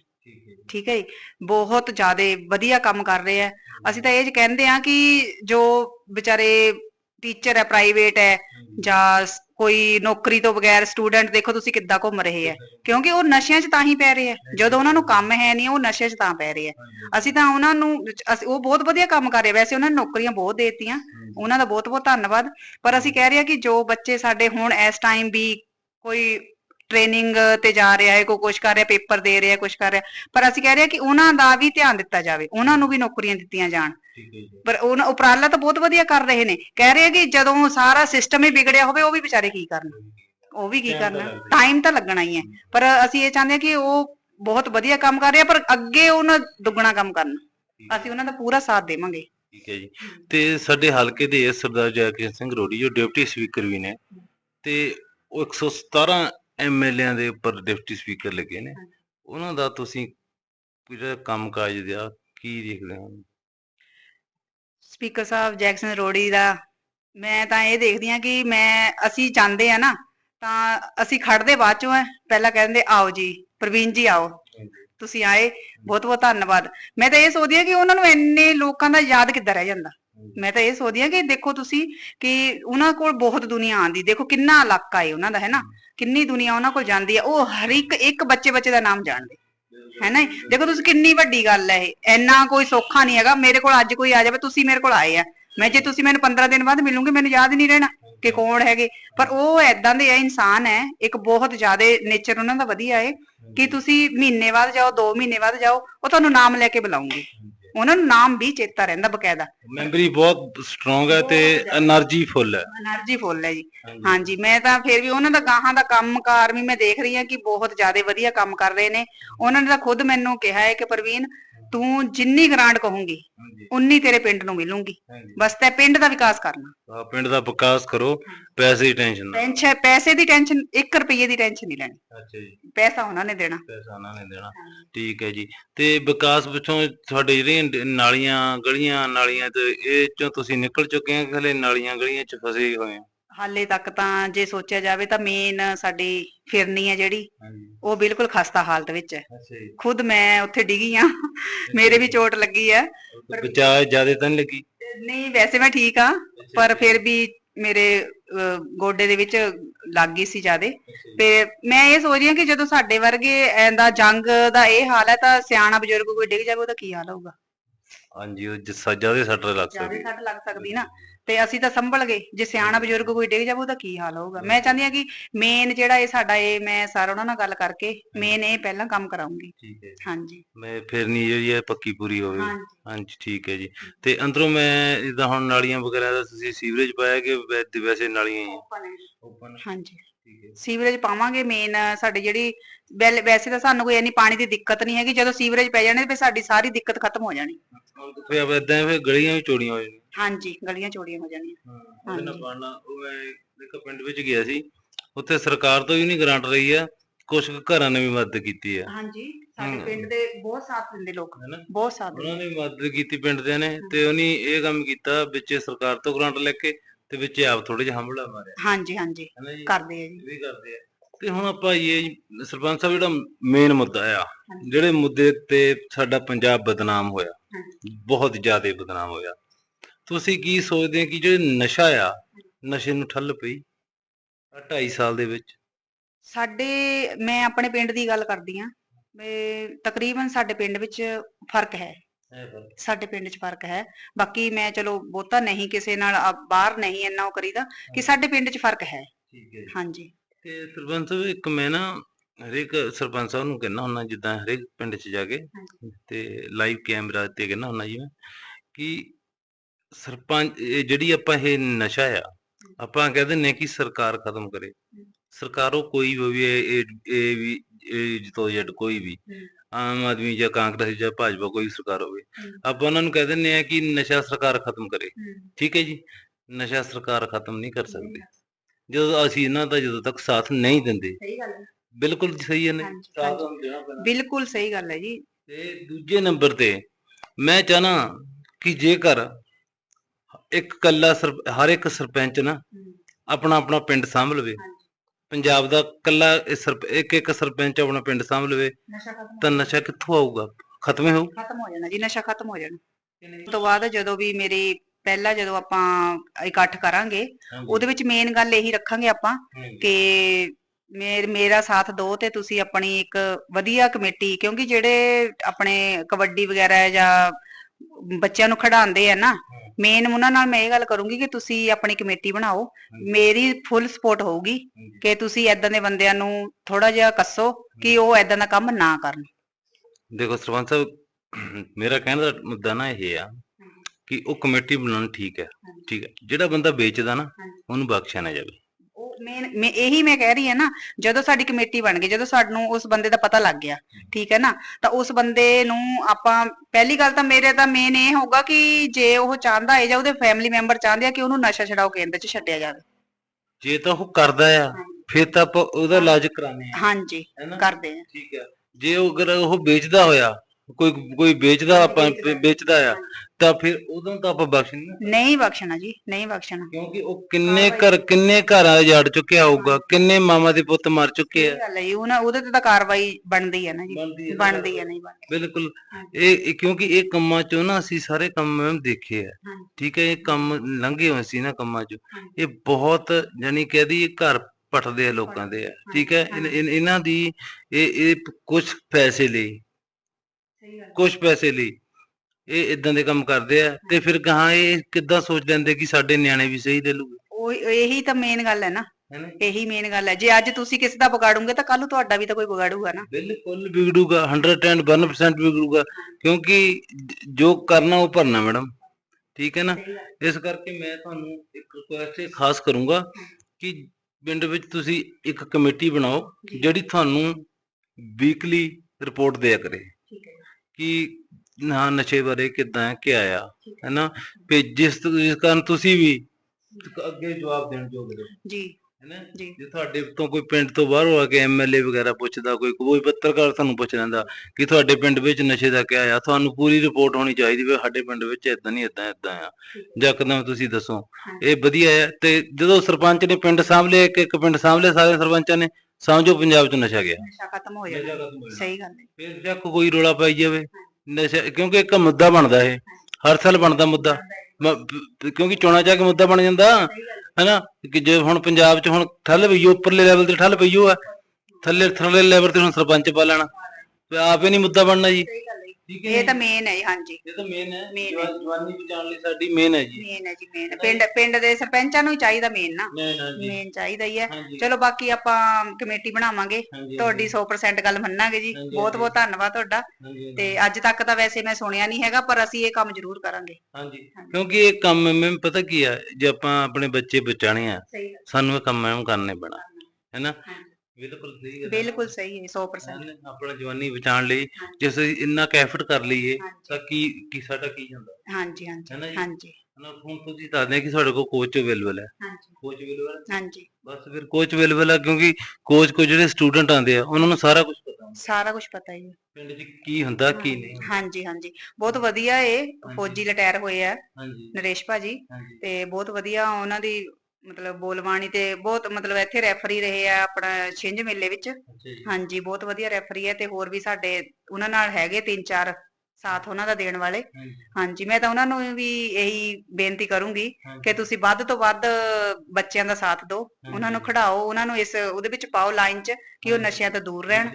ਠੀਕ ਹੈ ਜੀ। ਬਹੁਤ ਜ਼ਿਆਦਾ ਵਧੀਆ ਕੰਮ ਕਰ ਰਹੇ ਆ ਅਸੀਂ ਤਾਂ ਇਹ ਕਹਿੰਦੇ ਆ ਕਿ ਜੋ ਵਿਚਾਰੇ ਟੀਚਰ ਹੈ ਪ੍ਰਾਈਵੇਟ ਹੈ ਜਾਂ ਕੋਈ ਨੌਕਰੀ ਤੋਂ ਬਗੈਰ ਸਟੂਡੈਂਟ, ਦੇਖੋ ਤੁਸੀਂ ਕਿੱਦਾਂ ਘੁੰਮ ਰਹੇ ਆ। ਕਿਉਂਕਿ ਉਹ ਨਸ਼ਿਆਂ 'ਚ ਤਾਂ ਹੀ ਪੈ ਰਹੇ ਆ। ਜਦੋਂ ਉਹਨਾਂ ਨੂੰ ਕੰਮ ਹੈ ਨਹੀਂ, ਉਹ ਨਸ਼ੇ 'ਚ ਤਾਂ ਪੈ ਰਹੇ ਆ। ਅਸੀਂ ਤਾਂ ਉਹਨਾਂ ਨੂੰ, ਅਸੀਂ, ਉਹ ਬਹੁਤ ਵਧੀਆ ਕੰਮ ਕਰ ਰਹੇ ਵੈਸੇ ਉਹਨਾਂ ਨੇ ਨੌਕਰੀਆਂ ਬਹੁਤ ਦੇਤੀਆਂ। ਉਹਨਾਂ ਦਾ ਬਹੁਤ ਬਹੁਤ ਧੰਨਵਾਦ। ਪਰ ਅਸੀਂ ਕਹਿ ਰਹੇ ਹਾਂ ਕਿ ਜੋ ਬੱਚੇ ਸਾਡੇ ਹੁਣ ਇਸ ਟਾਈਮ ਵੀ ਕੋਈ ਟ੍ਰੇਨਿੰਗ ਤੇ ਜਾ ਰਿਹਾ ਹੈ, ਕੋਈ ਕੁਝ ਕਰ ਰਿਹਾ ਪੇਪਰ ਦੇ ਰਿਹਾ ਕੁਝ ਕਰ ਰਿਹਾ, ਪਰ ਅਸੀਂ ਕਹਿ ਰਹੇ ਹਾਂ ਕਿ ਉਹਨਾਂ ਦਾ ਵੀ ਧਿਆਨ ਦਿੱਤਾ ਜਾਵੇ। ਉਹਨਾਂ ਨੂੰ ਵੀ ਨੌਕਰੀਆਂ ਦਿੱਤੀਆਂ ਜਾਣ। ਪਰ ਉਹ ਉਪਰਾਲਾ ਤਾਂ ਬਹੁਤ ਵਧੀਆ ਕਰ ਰਹੇ ਨੇ। ਕਹਿ ਰਹੇ ਕਿ ਜਦੋਂ ਸਾਰਾ ਸਿਸਟਮ ਹੀ ਵਿਗੜਿਆ ਹੋਵੇ ਉਹ ਵੀ ਵਿਚਾਰੇ ਕੀ ਕਰਨ? ਉਹ ਵੀ ਕੀ ਕਰਨਾ। ਟਾਈਮ ਤਾਂ ਲੱਗਣਾ ਹੀ ਹੈ। ਪਰ ਅਸੀਂ ਇਹ ਚਾਹੁੰਦੇ ਹਾਂ ਕਿ ਉਹ ਬਹੁਤ ਵਧੀਆ ਕੰਮ ਕਰ ਰਹੇ ਆ ਪਰ ਅੱਗੇ ਉਹਨਾਂ ਦੁੱਗਣਾ ਕੰਮ ਕਰਨ। ਅਸੀਂ ਉਹਨਾਂ ਦਾ ਪੂਰਾ ਸਾਥ ਦੇਵਾਂਗੇ। ਠੀਕ ਹੈ ਜੀ। ਤੇ ਸਾਡੇ ਹਲਕੇ ਦੇ ਸਰਦਾਰ ਜੈਕਿਸ਼ਨ ਸਿੰਘ ਰੋੜੀ ਜੋ ਡਿਪਟੀ ਸਪੀਕਰ ਵੀ ਨੇ ਤੇ ਉਹ 117 ਐਮਐਲਏਆਂ ਦੇ ਉੱਪਰ ਡਿਪਟੀ ਸਪੀਕਰ ਲੱਗੇ ਨੇ। ਉਹਨਾਂ ਦਾ ਤੁਸੀਂ ਜਿਹੜਾ ਕੰਮਕਾਜ ਦਾ ਕੀ ਦੇਖਦੇ ਹੋ? ਸਪੀਕਰ ਸਾਹਿਬ ਜੈਕਸਨ ਰੋੜੀ ਦਾ ਮੈਂ ਤਾਂ ਇਹ ਦੇਖਦੀ ਆ ਕਿ ਮੈਂ ਅਸੀਂ ਜਾਂਦੇ ਆ ਨਾ ਤਾਂ ਅਸੀਂ ਖੜਦੇ ਬਾਅਦ ਚੋਂ ਆ ਪਹਿਲਾਂ ਕਹਿੰਦੇ ਆਓ ਜੀ ਪ੍ਰਵੀਨ ਜੀ ਆਓ। ਤੁਸੀਂ ਆਏ ਬਹੁਤ ਬਹੁਤ ਧੰਨਵਾਦ। ਮੈਂ ਤਾਂ ਇਹ ਸੋਚਦੀ ਆ ਕਿ ਉਹਨਾਂ ਨੂੰ ਇੰਨੇ ਲੋਕਾਂ ਦਾ ਯਾਦ ਕਿੱਦਾਂ ਰਹਿ ਜਾਂਦਾ। ਮੈਂ ਤਾਂ ਇਹ ਸੋਚਦੀ ਆ ਕਿ ਦੇਖੋ ਤੁਸੀਂ ਕਿ ਉਹਨਾਂ ਕੋਲ ਬਹੁਤ ਦੁਨੀਆ ਆਂਦੀ ਦੇਖੋ ਕਿੰਨਾ ਇਲਾਕਾ ਹੈ ਉਹਨਾਂ ਦਾ ਹੈ ਨਾ? ਕਿੰਨੀ ਦੁਨੀਆ ਉਹਨਾਂ ਕੋਲ ਜਾਂਦੀ ਆ ਉਹ ਹਰ ਇੱਕ ਇੱਕ ਬੱਚੇ ਬੱਚੇ ਦਾ ਨਾਮ ਜਾਣਦੇ। ਹੈ ਨਾ ਦੇਖੋ ਤੁਸੀਂ ਕਿੰਨੀ ਵੱਡੀ ਗੱਲ ਹੈ ਇਹ। ਇੰਨਾ ਕੋਈ ਸੌਖਾ ਨਹੀਂ ਹੈਗਾ। ਮੇਰੇ ਕੋਲ ਅੱਜ ਕੋਈ ਆ ਜਾਵੇ, ਤੁਸੀਂ ਮੇਰੇ ਕੋਲ ਆਏ ਆ। ਮੈਂ ਜੇ ਤੁਸੀਂ ਮੈਨੂੰ 15 ਦਿਨ ਬਾਅਦ ਮਿਲੂਗੇ, ਮੈਨੂੰ ਯਾਦ ਨਹੀਂ ਰਹਿਣਾ ਕਿ ਕੌਣ ਹੈਗੇ। ਪਰ ਉਹ ਐਦਾਂ ਦੇ ਆ ਇਨਸਾਨ ਹੈ, ਇੱਕ ਬਹੁਤ ਜ਼ਿਆਦਾ ਨੇਚਰ ਉਹਨਾਂ ਦਾ ਵਧੀਆ ਹੈ ਕਿ ਤੁਸੀਂ ਮਹੀਨੇ ਬਾਅਦ ਜਾਓ 2 ਮਹੀਨੇ ਬਾਅਦ ਜਾਓ, ਉਹ ਤੁਹਾਨੂੰ ਨਾਮ ਲੈ ਕੇ ਬੁਲਾਉਂਗੇ। ਉਹਨਾਂ ਨੂੰ ਨਾਮ ਵੀ ਚੇਤਾ ਰਹਿੰਦਾ ਬਕਾਇਦਾ। ਮੈਮਰੀ ਬਹੁਤ ਸਟਰੋਂਗ ਹੈ ਤੇ એનર્ਜੀ ਫੁੱਲ ਹੈ। એનર્ਜੀ ਫੁੱਲ ਹੈ ਜੀ। ਹਾਂਜੀ। ਮੈਂ ਤਾਂ ਫੇਰ ਵੀ ਓਹਨਾ ਦਾ ਗਾਹਾਂ ਦਾ ਕੰਮ ਕਾਰ ਵੀ ਮੈਂ ਦੇਖ ਰਹੀ ਹਾਂ ਕਿ ਬਹੁਤ ਜ਼ਿਆਦਾ ਵਧੀਆ ਕੰਮ ਕਰ ਰਹੇ ਨੇ। ਓਹਨਾ ਨੇ ਤਾਂ ਖੁਦ ਮੈਨੂੰ ਕਿਹਾ ਹੈ ਕਿ ਪ੍ਰਵੀਨ ਤੂੰ ਜਿੰਨੀ ਗ੍ਰਾਂਟ ਕਹੂੰਗੀ ਉਨੀ ਤੇਰੇ ਪਿੰਡ ਨੂੰ ਮਿਲੂੰਗੀ। ਬਸ ਤੇ ਪਿੰਡ ਦਾ ਵਿਕਾਸ ਕਰਨਾ। ਆਹ ਪਿੰਡ ਦਾ ਵਿਕਾਸ ਕਰੋ ਪੈਸੇ ਦੀ ਟੈਨਸ਼ਨ ਨਾ ਟੈਨਸ਼ਨ ਪੈਸੇ ਦੀ ਟੈਨਸ਼ਨ 1 ਰੁਪਏ ਦੀ ਟੈਨਸ਼ਨ ਨਹੀਂ ਲੈਣੀ। ਅੱਛਾ ਜੀ। ਪੈਸਾ ਉਹਨਾਂ ਨੇ ਦੇਣਾ। ਪੈਸਾ ਉਹਨਾਂ ਨੇ ਦੇਣਾ। ਠੀਕ ਹੈ ਜੀ। ਤੇ ਵਿਕਾਸ ਪਿੱਛੋਂ ਤੁਹਾਡੇ ਜਿਹੜੀਆਂ ਡ- ਨਾਲੀਆਂ ਗਲੀਆਂ ਨਾਲੀਆਂ ਤੇ ਇਹ ਚੋਂ ਤੁਸੀਂ ਨਿਕਲ ਚੁੱਕੇ ਆ ਕਿ ਹਲੇ ਨਾਲੀਆਂ ਗਲੀਆਂ ਚ ਫਸੇ ਹੋਏ ਆ ਹਾਲੇ ਤੱਕ ਤਾਂ ਜੇ ਸੋਚਿਆ ਜਾਵੇ ਤਾਂ ਮੇਨ ਸਾਡੀ ਫਿਰਨੀ ਹੈ ਜਿਹੜੀ ਉਹ ਬਿਲਕੁਲ ਖਸਤਾ ਹਾਲਤ ਵਿੱਚ ਹੈ। ਖੁਦ ਮੈਂ ਉੱਥੇ ਡਿੱਗੀ ਆ ਮੇਰੇ ਵੀ ਚੋਟ ਲੱਗੀ ਹੈ। ਜ਼ਿਆਦਾ ਤਾਂ ਨਹੀਂ ਲੱਗੀ? ਨਹੀਂ ਵੈਸੇ ਮੈਂ ਠੀਕ ਆ ਪਰ ਫਿਰ ਵੀ ਮੇਰੇ ਗੋਡੇ ਦੇ ਵਿੱਚ ਲੱਗ ਗਈ ਸੀ ਜਿਆਦੇ। ਤੇ ਮੈਂ ਇਹ ਸੋਚ ਰਹੀ ਹਾਂ ਕਿ ਜਦੋਂ ਸਾਡੇ ਵਰਗੇ ਐਂਦਾ ਜੰਗ ਦਾ ਇਹ ਹਾਲ ਹੈ ਤਾਂ ਸਿਆਣਾ ਬਜ਼ੁਰਗ ਕੋਈ ਡਿੱਗ ਜਾਵੇ ਉਹਦਾ ਕੀ ਹਾਲ ਹੋਊਗਾ? ਹਾਂਜੀ ਉਹ ਜਿਸਾ ਜ਼ਿਆਦਾ ਸੱਟ ਲੱਗ ਜ਼ਿਆਦਾ ਸਕਦੀ ਸੱਟ ਲੱਗ ਸਕਦੀ ਨਾ। ਤੇ ਅਸੀਂ ਤਾਂ ਸੰਭਲ ਗਏ। ਜੇ ਸਿਆਣਾ ਬਜ਼ੁਰਗ ਕੋਈ ਡਿੱਗ ਜਾਵੇ ਉਹਦਾ ਕੀ ਹਾਲ ਹੋਊਗਾ? ਮੈਂ ਚਾਹੁੰਦੀ ਹਾਂ ਕਿ ਮੇਨ ਜਿਹੜਾ ਇਹ ਸਾਡਾ ਇਹ ਮੈਂ ਸਾਰਾ ਉਹਨਾਂ ਨਾਲ ਗੱਲ ਕਰਕੇ ਮੇਨ ਇਹ ਪਹਿਲਾਂ ਕੰਮ ਕਰਾਉਂਗੀ। ਠੀਕ ਹੈ ਹਾਂਜੀ। ਮੈਂ ਫਿਰ ਨਹੀਂ ਜਿਹੜੀ ਹੈ ਪੱਕੀ ਪੂਰੀ ਹੋਵੇ। ਹਾਂਜੀ। ਠੀਕ ਹੈ ਜੀ। ਤੇ ਅੰਦਰੋਂ ਮੈਂ ਜਿੱਦਾਂ ਹੁਣ ਨਾਲੀਆਂ ਵਗੈਰਾ ਦਾ ਤੁਸੀਂ ਸੀਵਰੇਜ ਪਾਇਆ ਕਿ ਵੈਸੇ ਨਾਲੀਆਂ ਹੀ। ਓਪਨ ਹਾਂਜੀ। ਸੀਵਰੇਜ ਪਾਵਾਂਗੇ ਮੇਨ ਸਾਡੀ ਜਿਹੜੀ ਵੈਸੇ ਤਾਂ ਸਾਨੂੰ ਕੋਈ ਇੰਨੀ ਪਾਣੀ ਦੀ ਦਿੱਕਤ ਨਹੀਂ ਹੈਗੀ। ਜਦੋਂ ਸੀਵਰੇਜ ਪੈ ਜਾਣੇ ਤੇ ਸਾਡੀ ਸਾਰੀ ਦਿੱਕਤ ਖਤਮ ਹੋ ਜਾਣੀ। ਫਿਰ ਇਦਾਂ ਫਿਰ ਗਲੀਆਂ ਵੀ ਚੌੜੀਆਂ ਹੋ ਜਾਂਦੀਆਂ ਹਾਂਜੀ ਗਲੀਆਂ ਚੌੜੀਆਂ ਹੋ ਜਾਣੀਆਂ। ਉਹਦੇ ਨਾਲ ਹਾਂਜੀ। ਪਾਣਾ ਉਹ ਮੈਂ ਇੱਕ ਪਿੰਡ ਵਿੱਚ ਗਿਆ ਸੀ। ਉੱਥੇ ਸਰਕਾਰ ਤੋਂ ਵੀ ਨਹੀਂ ਗ੍ਰਾਂਟ ਰਹੀ ਆ ਕੁਝ ਘਰਾਂ ਨੇ ਵੀ ਮਦਦ ਕੀਤੀ ਆ। ਹਾਂਜੀ ਸਾਡੇ ਹਮ। ਪਿੰਡ ਦੇ ਬਹੁਤ ਸਾਥ ਦਿੰਦੇ ਲੋਕ ਹੈਨਾ ਬਹੁਤ ਸਾਥ ਦਿੰਦੇ। ਉਹਨਾਂ ਨੇ ਵੀ ਮਦਦ ਕੀਤੀ ਪਿੰਡ ਦੇ ਨੇ ਤੇ ਉਹਨੇ ਇਹ ਕੰਮ ਕੀਤਾ ਵਿੱਚ ਸਰਕਾਰ ਤੋਂ ਗ੍ਰਾਂਟ ਲੈ ਕੇ ਤੇ ਵਿੱਚ ਆਪ ਥੋੜੇ ਜਿਹਾ ਹੰਭਲਾ ਮਾਰਿਆ। ਹਾਂਜੀ ਹਾਂਜੀ ਹੈਨਾ ਜੀ? ਕਰਦੇ ਆ ਜੀ। ਇਹ ਵੀ ਕਰਦੇ ਆ। ਤੇ ਹੁਣ ਆਪਾਂ ਇਹ ਸਰਪੰਚ ਸਾਹਿਬ ਜਿਹੜਾ ਮੇਨ ਮੁੱਦਾ ਆ। ਜਿਹੜੇ ਮੁੱਦੇ ਤੇ ਸਾਡਾ ਪੰਜਾਬ ਬਦਨਾਮ ਹੋਇਆ ਹਾਂਜੀ। ਬਹੁਤ ਜ਼ਿਆਦਾ ਬਦਨਾਮ ਹੋਇਆ। ਤੁਸੀਂ ਕੀ ਸੋਚਦੇ ਆ ਕਿ ਜਿਹੜੇ ਨਸ਼ਾ ਆ ਨਸ਼ੇ ਨੂੰ ਠੱਲ ਪਈ ਆਹ ਢਾਈ ਸਾਲ ਦੇ ਵਿੱਚ? ਸਾਡੇ ਮੈਂ ਆਪਣੇ ਪਿੰਡ ਦੀ ਗੱਲ ਕਰਦੀ ਆ ਤਕਰੀਬਨ ਸਾਡੇ ਪਿੰਡ ਵਿੱਚ ਫ਼ਰਕ ਹੈ। ਸਾਡੇ ਪਿੰਡ 'ਚ ਫ਼ਰਕ ਹੈ। ਬਾਕੀ ਮੈਂ ਚਲੋ ਬਹੁਤਾ ਨਹੀਂ ਕਿਸੇ ਨਾਲ ਆ- ਬਾਹਰ ਨਹੀਂ ਇੰਨਾ ਉਹ ਕਰੀਦਾ ਕਿ ਸਾਡੇ ਪਿੰਡ 'ਚ ਫ਼ਰਕ ਹੈ। ਠੀਕ ਹੈ ਜੀ। ਹਾਂਜੀ। ਤੇ ਸਰਪੰਚ ਸਾਹਿਬ ਇੱਕ ਮੈਂ ਨਾ ਹਰੇਕ ਸਰਪੰਚ ਸਾਹਿਬ ਨੂੰ ਕਹਿੰਦਾ ਹੁੰਦਾ ਜਿੱਦਾਂ ਹਰੇਕ ਪਿੰਡ 'ਚ ਜਾ ਕੇ। ਤੇ ਲਾਈਵ ਕੈਮਰਾ ਤੇ ਕਹਿੰਦਾ ਹੁੰਦਾ ਜੀ ਮੈਂ ਕਿ ਸਰਪੰਚ ਇਹ ਜਿਹੜੀ ਆਪਾਂ ਇਹ ਨਸ਼ਾ ਆ ਆਪਾਂ ਕਹਿ ਦਿੰਦੇ ਹਾਂ ਕਿ ਸਰਕਾਰ ਖਤਮ ਕਰੇ। ਸਰਕਾਰੋਂ ਕੋਈ ਵੀ ਇਹ ਇਹ- ਵੀ ਇਹ ਤੋਂ ਜੱਟ ਕੋਈ ਵੀ। ਆਮ ਆਦਮੀ ਜਾਂ ਕਾਂਗਰਸ ਜਾਂ ਭਾਜਪਾ ਕੋਈ ਸਰਕਾਰ ਹੋਵੇ। ਆਪਾਂ ਉਹਨਾਂ ਨੂੰ ਕਹਿ ਦਿੰਦੇ ਆ ਕਿ ਨਸ਼ਾ ਸਰਕਾਰ ਖਤਮ ਕਰੇ। ਠੀਕ ਹੈ ਜੀ? ਨਸ਼ਾ ਸਰਕਾਰ ਖਤਮ ਨਹੀਂ ਕਰ ਸਕਦੀ। ਜਦੋਂ ਅਸੀਂ ਇਹਨਾਂ ਦਾ ਜਦੋਂ ਤੱਕ ਸਾਥ ਨਹੀਂ ਦਿੰਦੇ ਸਹੀ ਗੱਲ ਹੈ। ਬਿਲਕੁਲ ਸਹੀ ਹੈ ਨੇ ਸਾਥ ਦੇਣਾ ਪੈਣਾ ਬਿਲਕੁਲ ਸਹੀ ਗੱਲ ਹੈ ਜੀ। ਤੇ ਦੂਜੇ ਨੰਬਰ ਤੇ ਮੈਂ ਚਾਹਨਾ ਕਿ ਜੇਕਰ ਇੱਕ ਕੱਲਾ ਹਰ ਇੱਕ ਸਰਪੰਚ ਨਾ ਆਪਣਾ ਆਪਣਾ ਪਿੰਡ ਸਾਂਭ ਲਵੇ। ਪੰਜਾਬ ਦਾ ਕੱਲਾ ਇੱਕ ਇੱਕ ਸਰਪੰਚ ਆਪਣਾ ਪਿੰਡ ਸਾਂਭ ਲਵੇ ਤਾਂ ਨਸ਼ਾ ਕਿੱਥੋਂ ਆਊਗਾ? ਖਤਮ ਹੀ ਹੋਊ। ਖਤਮ ਹੋ ਜਾਣਾ ਜੀ ਨਸ਼ਾ ਖਤਮ ਹੋ ਜਾਣਾ। ਤੋਂ ਬਾਅਦ ਜਦੋਂ ਵੀ ਮੇਰੀ ਪਹਿਲਾਂ ਜਦੋਂ ਆਪਾਂ ਇਕੱਠ ਕਰਾਂਗੇ ਉਹਦੇ ਵਿੱਚ ਮੇਨ ਗੱਲ ਇਹੀ ਰੱਖਾਂਗੇ ਆਪਾਂ ਕਿ ਮੇਰ ਮੇਰਾ ਸਾਥ ਦਿਓ ਤੇ ਤੁਸੀਂ ਆਪਣੀ ਇੱਕ ਵਧੀਆ ਕਮੇਟੀ ਕਿਉਂਕਿ ਜਿਹੜੇ ਆਪਣੇ ਕਬੱਡੀ ਵਗੈਰਾ ਜਾਂ ਬੱਚਿਆਂ ਨੂੰ ਖਿਡਾਉਂਦੇ ਆ ਨਾ ਮੇਨ ਉਹਨਾਂ ਨਾਲ ਮੈਂ ਇਹ ਗੱਲ ਕਰੂੰਗੀ ਕਿ ਤੁਸੀਂ ਆਪਣੀ ਕਮੇਟੀ ਬਣਾਓ। ਮੇਰੀ ਫੁੱਲ ਸਪੋਰਟ ਹੋਊਗੀ ਕਿ ਤੁਸੀਂ ਐਦਾਂ ਦੇ ਬੰਦਿਆਂ ਨੂੰ ਥੋੜਾ ਜਿਹਾ ਕੱਸੋ ਕਿ ਉਹ ਐਦਾਂ ਦਾ ਕੰਮ ਨਾ ਕਰਨ। ਦੇਖੋ ਸਰਪੰਚ ਸਾਹਿਬ ਮੇਰਾ ਕਹਿਣ ਦਾ ਮੁੱਦਾ ਨਾ ਇਹ ਆ ਕਿ ਉਹ ਕਮੇਟੀ ਬਣਾਉਣੀ ਠੀਕ ਹੈ। ਠੀਕ ਹੈ। ਜਿਹੜਾ ਬੰਦਾ ਵੇਚਦਾ ਨਾ। ਉਹਨੂੰ ਬਖਸ਼ਿਆ ਨਾ ਜਾਵੇ। ਮੇਨ ਮੈਂ ਇਹੀ ਮੈਂ ਕਹਿ ਰਹੀ ਹਾਂ ਨਾ ਜਦੋਂ ਸਾਡੀ ਕਮੇਟੀ ਬਣ ਗਈ ਜਦੋਂ ਸਾਨੂੰ ਉਸ ਬੰਦੇ ਦਾ ਪਤਾ ਲੱਗ ਗਿਆ ਠੀਕ ਹੈ ਨਾ ਤਾਂ ਉਸ ਬੰਦੇ ਨੂੰ ਆਪਾਂ ਪਹਿਲੀ ਗੱਲ ਤਾਂ ਮੇਰੇ ਤਾਂ ਮੇਨ ਇਹ ਹੋਊਗਾ ਕਿ ਜੇ ਉਹ ਚਾਹੁੰਦਾ ਹੈ ਜਾਂ ਉਹਦੇ ਫੈਮਿਲੀ ਮੈਂਬਰ ਚਾਹੁੰਦੇ ਆ ਕਿ ਉਹਨੂੰ ਨਸ਼ਾ ਛਡਾਓ ਕੇਂਦਰ 'ਚ ਛੱਡਿਆ ਜਾਵੇ। ਜੇ ਤਾਂ ਉਹ ਕਰਦਾ ਆ ਫਿਰ ਤਾਂ ਆਪਾਂ ਉਹਦਾ ਇਲਾਜ ਕਰਾਣੇ ਆ। ਹਾਂਜੀ ਕਰਦੇ ਆ। ਠੀਕ ਹੈ ਜੇ ਉਹ ਅਗਰ ਉਹ ਵੇਚਦਾ ਹੋਇਆ ਕੋਈ ਕੋਈ ਵੇਚਦਾ ਆਪਾਂ ਵੇਚਦਾ। ਆ ਤਾਂ ਫਿਰ ਉਦੋਂ ਤਾਂ ਆਪਾਂ ਬਖਸ਼ ਨਹੀਂ ਨਾ ਨਹੀਂ ਬਖਸ਼ਣਾ ਜੀ ਨਹੀਂ ਬਖਸ਼ਣਾ। ਕਿਉਂਕਿ ਉਹ ਕਿੰਨੇ ਘਰ ਕਿੰਨੇ ਘਰਾਂ ਜੜ ਚੁੱਕਿਆ ਹੋਊਗਾ ਕਿੰਨੇ ਮਾਮਾ ਦੇ ਪੁੱਤ ਮਰ ਚੁੱਕੇ ਆ। ਇਹ ਗੱਲ ਹੈ ਜੀ ਉਹਨਾਂ ਉਹਦੇ ਤੇ ਤਾਂ ਕਾਰਵਾਈ ਬਣਦੀ ਹੈ ਨਾ ਜੀ ਬਣਦੀ ਹੈ ਨਹੀਂ ਬਣਦੀ। ਬਿਲਕੁਲ। ਇਹ ਕਿਉਂਕਿ ਇਹ ਕੰਮਾਂ ਚੋਂ ਨਾ ਅਸੀਂ ਸਾਰੇ ਕੰਮ ਦੇਖੇ ਆ। ਠੀਕ ਹੈ ਇਹ ਕੰਮ ਲੰਘੇ ਹੋਏ ਸੀ ਨਾ ਕੰਮਾਂ ਚੋਂ। ਇਹ ਬਹੁਤ ਜਾਨੀ ਕਹਦੀ ਘਰ ਪਟਦੇ ਆ ਲੋਕਾਂ ਦੇ ਆ। ਠੀਕ ਹੈ ਇਹਨਾਂ ਦੀ ਇਹ ਇਹ ਕੁਝ ਪੈਸੇ ਲਈ ਕੁਝ ਪੈਸੇ ਲਈ। ਇਹ ਇਦਾਂ ਦੇ ਕੰਮ ਕਰਦੇ ਆ ਤੇ ਫਿਰ ਕਹਾਂ ਇਹ ਕਿੱਦਾਂ ਸੋਚ ਲੈਂਦੇ ਕਿ ਸਾਡੇ ਨਿਆਣੇ ਵੀ ਸਹੀ ਦੇ ਲੂਗੇ? ਉਹ ਇਹੀ ਤਾਂ ਮੇਨ ਗੱਲ ਹੈ ਨਾ। ਇਹੀ ਮੇਨ ਗੱਲ ਹੈ। ਜੇ ਅੱਜ ਤੁਸੀਂ ਕਿਸੇ ਦਾ ਵਿਗਾੜੋਗੇ ਤਾਂ ਕੱਲ ਨੂੰ ਤੁਹਾਡਾ ਵੀ ਤਾਂ ਕੋਈ ਵਿਗਾੜੂਗਾ ਨਾ। ਬਿਲਕੁਲ ਵਿਗੜੂਗਾ 101% ਵਿਗੜੂਗਾ। ਕਿਉਂਕਿ ਜ- ਕਰਨਾ ਉਹ ਭਰਨਾ ਮੈਡਮ। ਠੀਕ ਹੈ ਨਾ? ਇਸ ਕਰਕੇ ਮੈਂ ਤੁਹਾਨੂੰ ਇੱਕ ਰਿਕੁਐਸਟ ਖਾਸ ਕਰੂੰਗਾ ਕਿ ਪਿੰਡ ਵਿੱਚ ਤੁਸੀਂ ਇੱਕ ਕਮੇਟੀ ਬਣਾਓ। ਜਿਹੜੀ ਤੁਹਾਨੂੰ ਵੀਕਲੀ ਰਿਪੋਰਟ ਦਿਆ ਕਰੇ। ਕਿ ਨਾ ਨਸ਼ੇ ਬਾਰੇ ਕਿਦਾਂ ਹੈ ਕਿਆ ਆ ਠੀਕ ਹੈਨਾ? ਵੀ ਜਿਸ ਜਿਸ ਕਾਰਨ ਤੁਸੀਂ ਵੀ ਅੱਗੇ ਜਵਾਬ ਦੇਣ ਯੋਗ ਰਹੋ ਜੀ। ਹੈਨਾ? ਜੀ। ਤੁਹਾਡੇ ਤੋਂ ਕੋਈ ਪਿੰਡ ਤੋਂ ਬਾਹਰੋਂ ਆ ਕੇ ਐਮਐਲਏ ਵਗੈਰਾ ਪੁੱਛਦਾ ਕੋਈ ਕੋਈ ਪੱਤਰਕਾਰ ਤੁਹਾਨੂੰ ਪੁੱਛ ਲੈਂਦਾ ਕਿ ਤੁਹਾਡੇ ਪਿੰਡ ਵਿੱਚ ਨਸ਼ੇ ਦਾ ਕਿਆ ਆ ਤੁਹਾਨੂੰ ਪੂਰੀ ਰਿਪੋਰਟ ਹੋਣੀ ਚਾਹੀਦੀ ਵੀ ਸਾਡੇ ਪਿੰਡ ਵਿੱਚ ਇਦਾਂ ਨਹੀਂ ਇਦਾਂ ਇਦਾਂ ਆ। ਜੱਕਦਮ ਤੁਸੀਂ ਦੱਸੋ। ਇਹ ਵਧੀਆ ਹੈ। ਤੇ ਜਦੋਂ ਸਰਪੰਚ ਨੇ ਪਿੰਡ ਸਾਂਭ ਲਿਆ ਇੱਕ ਇੱਕ ਪਿੰਡ ਸਾਂਭ ਲਿਆ ਸਾਰੇ ਸਰਪੰਚਾਂ ਨੇ ਸਮਝੋ ਪੰਜਾਬ 'ਚ ਨਸ਼ਾ ਗਿਆ। ਨਸ਼ਾ ਖਤਮ ਹੋ ਜਾਣਾ ਸਹੀ ਗੱਲ ਹੈ। ਫਿਰ ਜੇ ਕੋਈ ਰੋਲਾ ਪਾਈ ਜਾਵੇ ਨਸ਼ਾ ਕਿਉਂਕਿ ਇੱਕ ਮੁੱਦਾ ਬਣਦਾ ਇਹ। ਹਰ ਸਾਲ ਬਣਦਾ ਮੁੱਦਾ। ਮ- ਪ- ਕਿਉਂਕਿ ਚੋਣਾਂ ਜਾ ਕੇ ਮੁੱਦਾ ਬਣ ਜਾਂਦਾ। ਹੈ। ਹੈਨਾ? ਕਿ ਜੇ ਹੁਣ ਪੰਜਾਬ 'ਚ ਹੁਣ ਠੱਲ ਪਈਓ ਉੱਪਰਲੇ ਲੈਵਲ ਤੇ ਠੱਲ ਪਈਓ ਆ। ਥੱਲੇ ਥੱਲੇ ਲੈਵਲ ਤੇ ਹੁਣ ਸਰਪੰਚ ਪਾ ਲੈਣਾ। ਤੇ ਆਪੇ ਨਹੀਂ ਮੁੱਦਾ ਬਣਨਾ ਜੀ। ਸਹੀ ਗੱਲ ਹੈ ਠੀਕ ਇਹ ਤਾਂ ਮੇਨ ਹੈ ਜੀ, ਹਾਂਜੀ। ਇਹ ਤਾਂ ਮੇਨ ਹੈ। Main ਹੈ। ਜਵਾਨੀ ਬਚਾਉਣ ਲਈ ਸਾਡੀ ਮੇਨ ਹੈ ਜੀ। ਮੇਨ ਹੈ ਜੀ ਮੇਨ ਪਿੰਡ ਪਿੰਡ ਦੇ ਸਰਪੰਚਾਂ ਨੂੰ ਹੀ ਚਾਹੀਦਾ ਮੇਨ ਨਾ। ਮੇਨ ਹੈ ਜੀ। ਮੇਨ ਚਾਹੀਦਾ ਹੀ ਹੈ। ਹਾਂਜੀ ਚਲੋ ਬਾਕੀ ਆਪਾਂ ਕਮੇਟੀ ਬਣਾਵਾਂਗੇ। ਹਾਂਜੀ, ਤੁਹਾਡੀ 100% ਗੱਲ ਮੰਨਾਂਗੇ ਜੀ। ਹਾਂਜੀ, ਬਹੁਤ ਬਹੁਤ ਧੰਨਵਾਦ ਤੁਹਾਡਾ। ਹਾਂਜੀ, ਹਾਂਜੀ। ਤੇ ਅੱਜ ਤੱਕ ਤਾਂ ਵੈਸੇ ਮੈਂ ਸੁਣਿਆ ਨਹੀਂ ਹੈਗਾ ਪਰ ਅਸੀਂ ਇਹ ਕੰਮ ਜ਼ਰੂਰ ਕਰਾਂਗੇ। ਹਾਂਜੀ। ਕਿਉਂਕਿ ਇਹ ਕੰਮ ਮੈਂ ਪਤਾ ਕੀ ਆ ਜੇ ਆਪਾਂ ਆਪਣੇ ਬੱਚੇ ਬਚਾਣੇ ਆ ਸਹੀ ਸਾਨੂੰ ਇਹ ਕੰਮ ਐਵੇਂ ਕਰਨੇ ਪੈਣਾ। ਹੈਨਾ। ਬਿਲਕੁਲ ਸਹੀ ਗੱਲ ਹੈ। ਬਿਲਕੁਲ ਸਹੀ ਹੈ 100% ਹੈਨਾ? ਆਪਣਾ ਜਵਾਨੀ ਬਚਾਉਣ ਲਈ ਜੇ ਅਸੀਂ ਇੰਨਾ ਕੁ ਐਫਰਟ ਕਰ ਲਈਏ ਹਾਂਜੀ। ਤਾਂ ਕੀ ਕੀ ਸਾਡਾ ਕੀ ਜਾਂਦਾ ਹਾਂਜੀ ਹਾਂਜੀ ਹੈਨਾ ਜੀ? ਹਾਂਜੀ। ਹਨਾ ਹੁਣ ਤੁਸੀਂ ਦੱਸਦੇ ਆ ਕਿ ਸਾਡੇ ਕੋਲ ਕੋਚ ਅਵੇਲੇਬਲ ਹੈ। ਹਾਂਜੀ। ਕੋਚ ਅਵੇਲੇਬਲ ਹਾਂਜੀ। ਬਸ ਫਿਰ ਕੋਚ ਅਵੇਲੇਬਲ ਹੈ ਕਿਉਂਕਿ ਕੋਚ ਕੋ ਜਿਹੜੇ ਸਟੂਡੈਂਟ ਆਉਂਦੇ ਆ ਉਹਨਾਂ ਨੂੰ ਸਾਰਾ ਕੁਝ ਪਤਾ ਹੁੰਦਾ। ਸਾਰਾ ਕੁਝ ਪਤਾ ਹੀ ਹੈ। ਪਿੰਡ 'ਚ ਕੀ ਹੁੰਦਾ ਕੀ ਨਹੀਂ ਹਾਂਜੀ ਹਾਂਜੀ। ਬਹੁਤ ਵਧੀਆ ਏ ਫੌਜੀ ਰਿਟਾਇਰ ਹੋਏ ਆ। ਹਾਂਜੀ। ਨਰੇਸ਼ ਭਾਜੀ ਹਾਂਜੀ। ਤੇ ਬਹੁਤ ਵਧੀਆ ਉਹਨਾਂ ਦੀ ਮਤਲਬ ਬੋਲਬਾਣੀ ਤੇ ਬਹੁਤ ਮਤਲਬ ਇੱਥੇ ਰੈਫਰੀ ਰਹੇ ਆ ਆਪਣਾ ਛਿੰਝ ਮੇਲੇ ਵਿੱਚ। ਹਾਂਜੀ ਬਹੁਤ ਵਧੀਆ ਰੈਫਰੀ ਹੈ ਤੇ ਹੋਰ ਵੀ ਸਾਡੇ ਉਹਨਾਂ ਨਾਲ ਹੈਗੇ ਤਿੰਨ ਚਾਰ। ਸਾਥ ਉਹਨਾਂ ਦਾ ਦੇਣ ਵਾਲੇ। ਹਾਂਜੀ। ਮੈਂ ਤਾਂ ਉਹਨਾਂ ਨੂੰ ਵੀ ਇਹੀ ਬੇਨਤੀ ਕਰੂੰਗੀ ਕਿ ਤੁਸੀਂ ਵੱਧ ਤੋਂ ਵੱਧ ਬੱਚਿਆਂ ਦਾ ਸਾਥ ਦਿਓ ਉਹਨਾਂ ਨੂੰ ਖੜਾਓ ਉਹਨਾਂ ਨੂੰ ਇਸ ਉਹਦੇ ਵਿੱਚ ਪਾਓ ਲਾਈਨ 'ਚ ਕਿ ਉਹ ਨਸ਼ਿਆਂ ਤੋਂ ਦੂਰ ਰਹਿਣ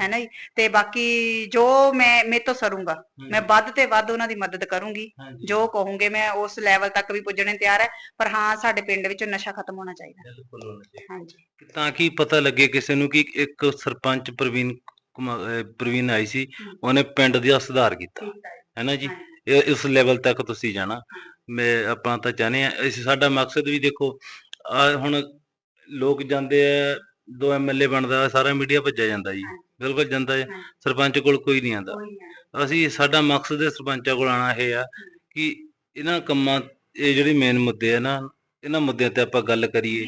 ਹੈ ਨਾ ਜੀ? ਤੇ ਬਾਕੀ ਜੋ ਮੈਂ ਮੇਰੇ ਤੋਂ ਸਰੂੰਗਾ ਮੈਂ ਵੱਧ ਤੇ ਵੱਧ ਉਹਨਾਂ ਦੀ ਮਦਦ ਕਰੂੰਗੀ। ਜੋ ਕਹੋਗੇ ਮੈਂ ਉਸ ਲੈਵਲ ਤੱਕ ਵੀ ਪੁੱਜਣੇ ਨੂੰ ਤਿਆਰ ਹੈ ਪਰ ਹਾਂ ਸਾਡੇ ਪਿੰਡ ਵਿੱਚ ਨਸ਼ਾ ਖਤਮ ਹੋਣਾ ਚਾਹੀਦਾ। ਬਿਲਕੁਲ ਹੋਣਾ ਚਾਹੀਦਾ। ਹਾਂਜੀ। ਤਾਂ ਕਿ ਪਤਾ ਲੱਗੇ ਕਿਸੇ ਨੂੰ ਕਿ ਇੱਕ ਸਰਪੰਚ ਪ੍ਰਵੀਨ ਪ੍ਰਵੀਨ ਆਈ ਸੀ। ਉਹਨੇ ਪਿੰਡ ਦਾ ਸੁਧਾਰ ਕੀਤਾ ਹੈਨਾ ਜੀ? ਇਹ ਇਸ ਲੈਵਲ ਤੱਕ ਤੁਸੀਂ ਜਾਣਾ। ਮੈਂ ਆਪਾਂ ਤਾਂ ਚਾਹਨੇ ਆ ਇਸ ਸਾਡਾ ਮਕਸਦ ਵੀ ਦੇਖੋ ਹੁਣ ਲੋਕ ਜਾਂਦੇ ਆ ਦੋ ਐਮਐਲਏ ਬਣਦਾ ਸਾਰਾ ਮੀਡੀਆ ਭੱਜਿਆ ਜਾਂਦਾ ਜੀ। ਬਿਲਕੁਲ ਜਾਂਦਾ ਹੈ। ਸਰਪੰਚ ਕੋਲ ਕੋਈ ਨਹੀਂ ਆਂਦਾ। ਅਸੀਂ ਸਾਡਾ ਮਕਸਦ ਹੈ ਸਰਪੰਚਾਂ ਕੋਲ ਆਣਾ ਇਹ ਆ ਕਿ ਇਹਨਾਂ ਕੰਮਾਂ ਇਹ ਜਿਹੜੀ ਮੇਨ ਮੁੱਦੇ ਆ ਨਾ ਇਹਨਾਂ ਮੁੱਦਿਆਂ ਤੇ ਆਪਾਂ ਗੱਲ ਕਰੀਏ।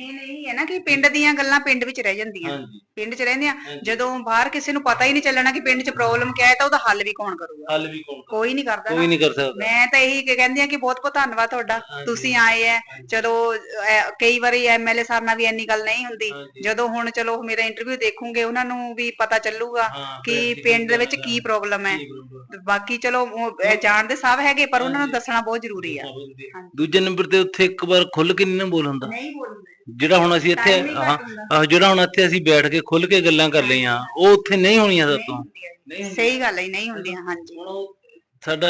ਇਹ ਹੈ ਨਾ ਕਿ ਪਿੰਡ ਦੀਆਂ ਗੱਲਾਂ ਪਿੰਡ ਵਿੱਚ ਰਹਿ ਜਾਂਦੀਆਂ। ਹਾਂਜੀ। ਪਿੰਡ 'ਚ ਰਹਿੰਦੇ ਆ। ਜਦੋਂ ਬਾਹਰ ਕਿਸੇ ਨੂੰ ਪਤਾ ਹੀ ਨਹੀਂ ਚੱਲਣਾ ਕਿ ਪਿੰਡ 'ਚ ਪ੍ਰੋਬਲਮ ਕੀ ਹੈ ਤਾਂ ਉਹਦਾ ਹੱਲ ਵੀ ਕੌਣ ਕਰੂਗਾ। ਹੱਲ ਵੀ ਕੌਣ ਕੋਈ ਨਹੀਂ ਕਰਦਾ ਕੋਈ ਨਾ। ਨਹੀਂ ਕਰ ਸਕਦਾ। ਮੈਂ ਤਾਂ ਇਹੀ ਕ- ਕਹਿੰਦੀ ਆ ਕਿ ਬਹੁਤ ਬਹੁਤ ਧੰਨਵਾਦ ਤੁਹਾਡਾ। ਹਾਂਜੀ। ਤੁਸੀਂ ਆਏ ਐ ਚਲੋ ਅਹ, ਕਈ ਵਾਰੀ ਐਮਐਲਏ ਸਾਹਿਬ ਨਾਲ ਵੀ ਇੰਨੀ ਗੱਲ ਨਹੀਂ ਹੁੰਦੀ। ਹਾਂਜੀ। ਜਦੋਂ ਹੁਣ ਚਲੋ ਮੇਰਾ ਇੰਟਰਵਿਊ ਦੇਖੂਗੇ ਉਹਨਾਂ ਨੂੰ ਵੀ ਪਤਾ ਚੱਲੂਗਾ ਹਾਂ, ਕਿ ਪਿੰਡ ਦੇ ਵਿੱਚ ਕੀ ਕੀ ਪ੍ਰੋਬਲਮ ਹੈ। ਤੇ ਬਾਕੀ ਚਲੋ ਉਹ, ਇਹ ਜਾਣਦੇ ਸਭ ਹੈਗੇ ਪਰ ਉਹਨਾਂ ਨੂੰ ਹਾਂਜੀ। ਦੱਸਣਾ ਬਹੁਤ ਜ਼ਰੂਰੀ ਆ। ਦੂਜੇ ਨੰਬਰ ਤੇ ਉੱਥੇ ਇੱਕ ਵਾਰ ਖੁੱਲ ਕੇ ਨਹੀਂ ਨਾ ਬੋਲ ਹੁੰਦਾ। ਨਹੀਂ ਜਿਹੜਾ ਹੁਣ ਅਸੀਂ ਇੱਥੇ ਹੀ ਜਿਹੜਾ ਹੁਣ ਇੱਥੇ ਅਸੀਂ ਬੈਠ ਕੇ ਖੁੱਲ ਕੇ ਗੱਲਾਂ ਕਰ ਲਈਆਂ ਉਹ ਉੱਥੇ ਨਹੀਂ ਹੋਣੀਆਂ ਨਹੀਂ ਹੁੰਦੀਆਂ। ਸਹੀ ਗੱਲ ਹੈ ਨਹੀਂ ਹੁੰਦੀਆਂ ਹਾਂਜੀ। ਸਾਡਾ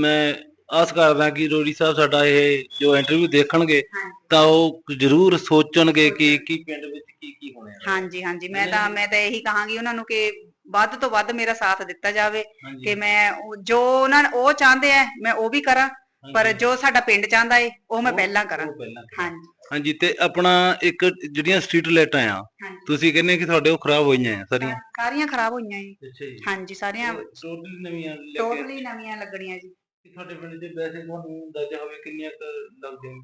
ਮੈਂ ਆਸ ਕਰਦਾ ਕਿ ਰੋੜੀ ਸਾਹਿਬ ਸਾਡਾ ਇਹ ਜੋ ਇੰਟਰਵਿਊ ਦੇਖਣਗੇ। ਤਾਂ ਉਹ ਜ਼ਰੂਰ ਸੋਚਣਗੇ ਕਿ ਕੀ ਪਿੰਡ ਵਿੱਚ ਕੀ ਕੀ ਹੋਣਾ ਹੈ ਹਾਂਜੀ ਹਾਂਜੀ। ਮੈਂ ਤਾਂ ਮੈਂ ਤਾਂ ਇਹੀ ਕਹਾਂਗੀ ਉਹਨਾਂ ਨੂੰ ਕਿ ਵੱਧ ਤੋਂ ਵੱਧ ਮੇਰਾ ਸਾਥ ਦਿੱਤਾ ਜਾਵੇ ਕਿ ਮੈਂ ਜੋ ਉਹਨਾਂ ਉਹ ਚਾਹੁੰਦੇ ਆ ਮੈਂ ਉਹ ਵੀ ਕਰਾਂ ਪਰ। ਜੋ ਸਾਡਾ ਪਿੰਡ ਚਾਹੁੰਦਾ ਏ ਉਹ ਮੈਂ ਪਹਿਲਾਂ ਕਰਾਂ। ਹਾਂਜੀ। ਹਾਂਜੀ ਤੇ ਆਪਣਾ ਇੱਕ ਜਿਹੜੀਆਂ ਸਟਰੀਟ ਲਾਈਟਾਂ ਆ ਹਾਂਜੀ। ਤੁਸੀਂ ਕਹਿੰਦੇ ਕਿ ਤੁਹਾਡੇ ਉਹ ਖਰਾਬ ਹੋਈਆਂ ਆ ਸਾਰੀਆਂ? ਸਾਰੀਆਂ ਖਰਾਬ ਹੋਈਆਂ ਜੀ। ਅੱਛਾ ਜੀ। ਹਾਂਜੀ ਸਾਰੀਆਂ ਟੋਟਲੀ ਨਵੀਆਂ ਲੈ ਕੇ ਟੋਟਲੀ ਨਵੀਆਂ ਲੱਗਣੀਆਂ ਜੀ। ਕਿ ਤੁਹਾਡੇ ਪਿੰਡ ਦੇ ਪੈਸੇ ਤੁਹਾਨੂੰ ਅੰਦਾਜ਼ਾ ਹੋਵੇ ਕਿੰਨੀਆਂ ਕੁ ਲੱਗਦੇ ਨੇ?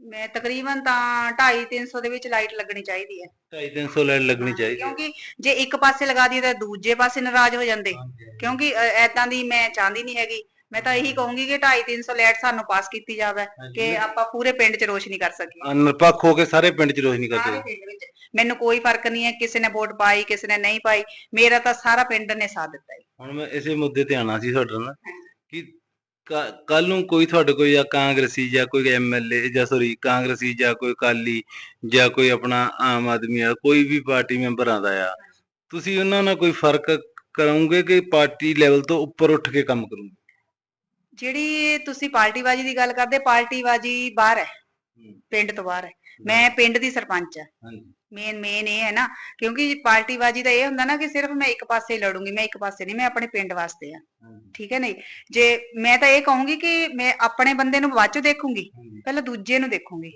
ਮੈਂ ਤਕਰੀਬਨ ਤਾਂ 2.5 300 ਦੇ ਵਿੱਚ ਲਾਈਟ ਲੱਗਣੀ ਚਾਹੀਦੀ ਹੈ। 250 300 ਲਾਈਟ ਲੱਗਣੀ ਚਾਹੀਦੀ ਹੈ। ਕਿਉਂਕਿ ਜੇ ਇੱਕ ਪਾਸੇ ਲਗਾ ਦਈਏ ਤਾਂ ਦੂਜੇ ਪਾਸੇ ਨਾਰਾਜ਼ ਹੋ ਜਾਂਦੇ। ਕਿਉਂਕਿ ਐਦਾਂ ਦੀ ਮੈਂ ਚਾਹੁੰਦੀ ਨਹੀਂ ਹੈਗੀ ਮੈਂ ਤਾਂ ਇਹੀ ਕਹੂੰਗੀ ਕਿ 2.5 300 ਲਾਈਟ ਸਾਨੂੰ ਪਾਸ ਕੀਤੀ ਜਾਵੇ ਕਿ ਆਪਾਂ ਪੂਰੇ ਪਿੰਡ 'ਚ ਰੋਸ਼ਨੀ ਕਰ ਸਕੀਏ। ਨਿਰਪੱਖ ਹੋ ਕੇ ਸਾਰੇ ਪਿੰਡ 'ਚ ਰੋਸ਼ਨੀ ਸਾਰੇ ਕਰਦੇ ਪਿੰਡ ਵਿੱਚ। ਮੈਨੂੰ ਕੋਈ ਫ਼ਰਕ ਨਹੀਂ ਹੈ ਕਿਸੇ ਨੇ ਵੋਟ ਪਾਈ ਕਿਸੇ ਨੇ ਨਹੀਂ ਪਾਈ। ਮੇਰਾ ਤਾਂ ਸਾਰਾ ਪਿੰਡ ਨੇ ਸਾਥ ਦਿੱਤਾ ਹੈ ਹੁਣ ਮੈਂ ਇਸੇ ਮੁੱਦੇ ਤੇ ਆਣਾ ਸੀ ਤੁਹਾਡੇ ਨਾਲ ਕਿ ਕੱਲ ਨੂੰ ਕੋਈ ਤੁਹਾਡੇ ਕੋਈ ਜਾਂ ਕਾਂਗਰਸੀ ਜਾਂ ਕੋਈ ਐਮਐਲਏ ਜਾਂ ਸੋਰੀ ਕਾਂਗਰਸੀ ਜਾਂ ਕੋਈ ਅਕਾਲੀ ਜਾਂ ਕੋਈ ਆਪਣਾ ਆਮ ਆਦਮੀ ਆ ਕੋਈ ਵੀ ਪਾਰਟੀ ਮੈਂਬਰ ਆਂਦਾ ਆ ਤੁਸੀਂ ਉਹਨਾਂ ਨਾਲ ਕੋਈ ਫ਼ਰਕ ਕਰੋਗੇ ਕਿ ਪਾਰਟੀ ਲੈਵਲ ਤੋਂ ਉੱਪਰ ਉੱਠ ਕੇ ਕੰਮ ਕਰੋਗੇ? ਜਿਹੜੀ ਤੁਸੀਂ ਪਾਰਟੀਬਾਜੀ ਦੀ ਗੱਲ ਕਰਦੇ ਪਾਰਟੀਬਾਜੀ ਬਾਹਰ ਹੈ। ਪਿੰਡ ਤੋਂ ਬਾਹਰ ਹੈ। ਮੈਂ ਪਿੰਡ ਦੀ ਸਰਪੰਚ ਆ ਮੇਨ ਮੇਨ ਇਹ ਹੈ ਨਾ ਕਿਉਂਕਿ ਪਾਰਟੀਬਾਜੀ ਦਾ ਇਹ ਹੁੰਦਾ ਨਾ ਕਿ ਸਿਰਫ ਮੈਂ ਇੱਕ ਪਾਸੇ ਲੜੂੰਗੀ ਮੈਂ ਇੱਕ ਪਾਸੇ ਨਹੀਂ ਮੈਂ ਆਪਣੇ ਪਿੰਡ ਵਾਸਤੇ ਆ ਠੀਕ ਹੈ ਨਹੀਂ? ਜੇ ਮੈਂ ਤਾਂ ਇਹ ਕਹੂੰਗੀ ਕਿ ਮੈਂ ਆਪਣੇ ਬੰਦੇ ਨੂੰ ਬਾਅਦ ਚੋਂ ਦੇਖੂੰਗੀ ਪਹਿਲਾਂ ਦੂਜੇ ਨੂੰ ਦੇਖੂੰਗੀ।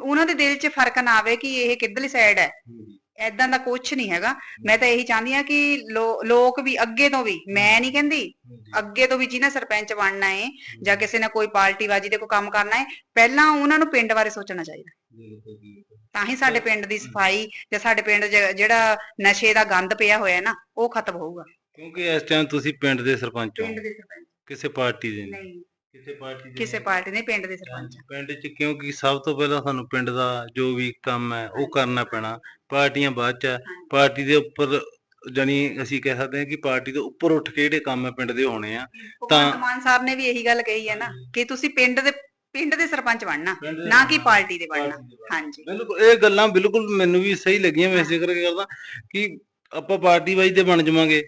ਉਹਨਾਂ ਦੇ ਦਿਲ 'ਚ ਫ਼ਰਕ ਨਾ ਆਵੇ ਕਿ ਇਹ ਕਿੱਧਰਲੀ ਸਾਈਡ ਹੈ। ਐਦਾਂ ਦਾ ਕੁਝ ਨਹੀਂ ਹੈਗਾ। ਮੈਂ ਤਾਂ ਇਹੀ ਚਾਹੁੰਦੀ ਆ ਕਿ ਲੋਕ ਵੀ ਅੱਗੇ ਤੋਂ ਵੀ ਮੈਂ ਨਹੀਂ ਕਹਿੰਦੀ ਅੱਗੇ ਤੋਂ ਵੀ ਜਿਹਨੇ ਸਰਪੰਚ ਬਣਨਾ ਹੈ। ਜਾਂ ਕਿਸੇ ਨੇ ਕੋਈ ਪਾਰਟੀਬਾਜੀ ਦੇ ਕੋਈ ਕੰਮ ਕਰਨਾ ਹੈ ਪਹਿਲਾਂ ਉਹਨਾਂ ਨੂੰ ਪਿੰਡ ਬਾਰੇ ਸੋਚਣਾ ਚਾਹੀਦਾ। ਤਾਂ ਹੀ ਸਾਡੇ ਪਿੰਡ ਦੀ ਸਫ਼ਾਈ ਜਾਂ ਸਾਡੇ ਪਿੰਡ ਜਿਹੜਾ ਨਸ਼ੇ ਦਾ ਗੰਦ ਪਿਆ ਹੋਇਆ ਹੈ ਨਾ ਉਹ ਖਤਮ ਹੋਊਗਾ। ਕਿਉਂਕਿ ਇਸ ਟਾਈਮ ਤੁਸੀਂ ਪਿੰਡ ਦੇ ਸਰਪੰਚ ਹੋ। ਪਿੰਡ ਦੇ ਸਰਪੰਚ। ਕਿਸੇ ਪਾਰਟੀ ਦੇ ਨਹੀਂ। ਕਿਸੇ ਪਾਰਟੀ ਦੇ ਕਿਸੇ। ਪਾਰਟੀ ਨਹੀਂ ਪਿੰਡ ਦੇ ਸਰਪੰਚ ਆ। ਪਿੰਡ 'ਚ ਕਿਉਂਕਿ ਸਭ ਤੋਂ ਪਹਿਲਾਂ ਸਾਨੂੰ ਪਿੰਡ ਦਾ ਜੋ ਵੀ ਕੰਮ ਹੈ ਉਹ ਕਰਨਾ ਪੈਣਾ ਪਾਰਟੀਆਂ ਬਾਅਦ 'ਚ ਹੈ। ਪਾਰਟੀ ਦੇ ਉੱਪਰ ਜਾਣੀ ਅਸੀਂ ਕਹਿ ਸਕਦੇ ਹਾਂ ਕਿ ਪਾਰਟੀ ਤੋਂ ਉੱਪਰ ਉੱਠ ਕੇ ਜਿਹੜੇ ਕੰਮ ਹੈ ਪਿੰਡ ਦੇ ਹੋਣੇ ਆ ਭਗਵੰਤ ਮਾਨ ਸਾਹਿਬ ਨੇ ਵੀ ਇਹੀ ਗੱਲ ਕਹੀ ਹੈ ਨਾ ਕਿ ਤੁਸੀਂ ਪਿੰਡ ਦੇ ਪਿੰਡ ਦੇ ਸਰਪੰਚ ਬਣਨਾ ਪਿੰਡ ਦੇ ਨਾ ਕਿ ਪਾਰਟੀ ਦੇ ਬਣਨਾ ਪਾਰਟੀ ਦੇ ਬਣਨਾ। ਹਾਂਜੀ ਬਿਲਕੁਲ ਇਹ ਗੱਲਾਂ ਬਿਲਕੁਲ ਮੈਨੂੰ ਵੀ ਸਹੀ ਲੱਗੀਆਂ ਮੈਂ ਇਸੇ ਕਰਕੇ ਕਰਦਾ ਕਿ ਆਪਾਂ ਪਾਰਟੀ ਵਾਈਜ਼ ਤੇ ਬਣ ਜਾਵਾਂਗੇ।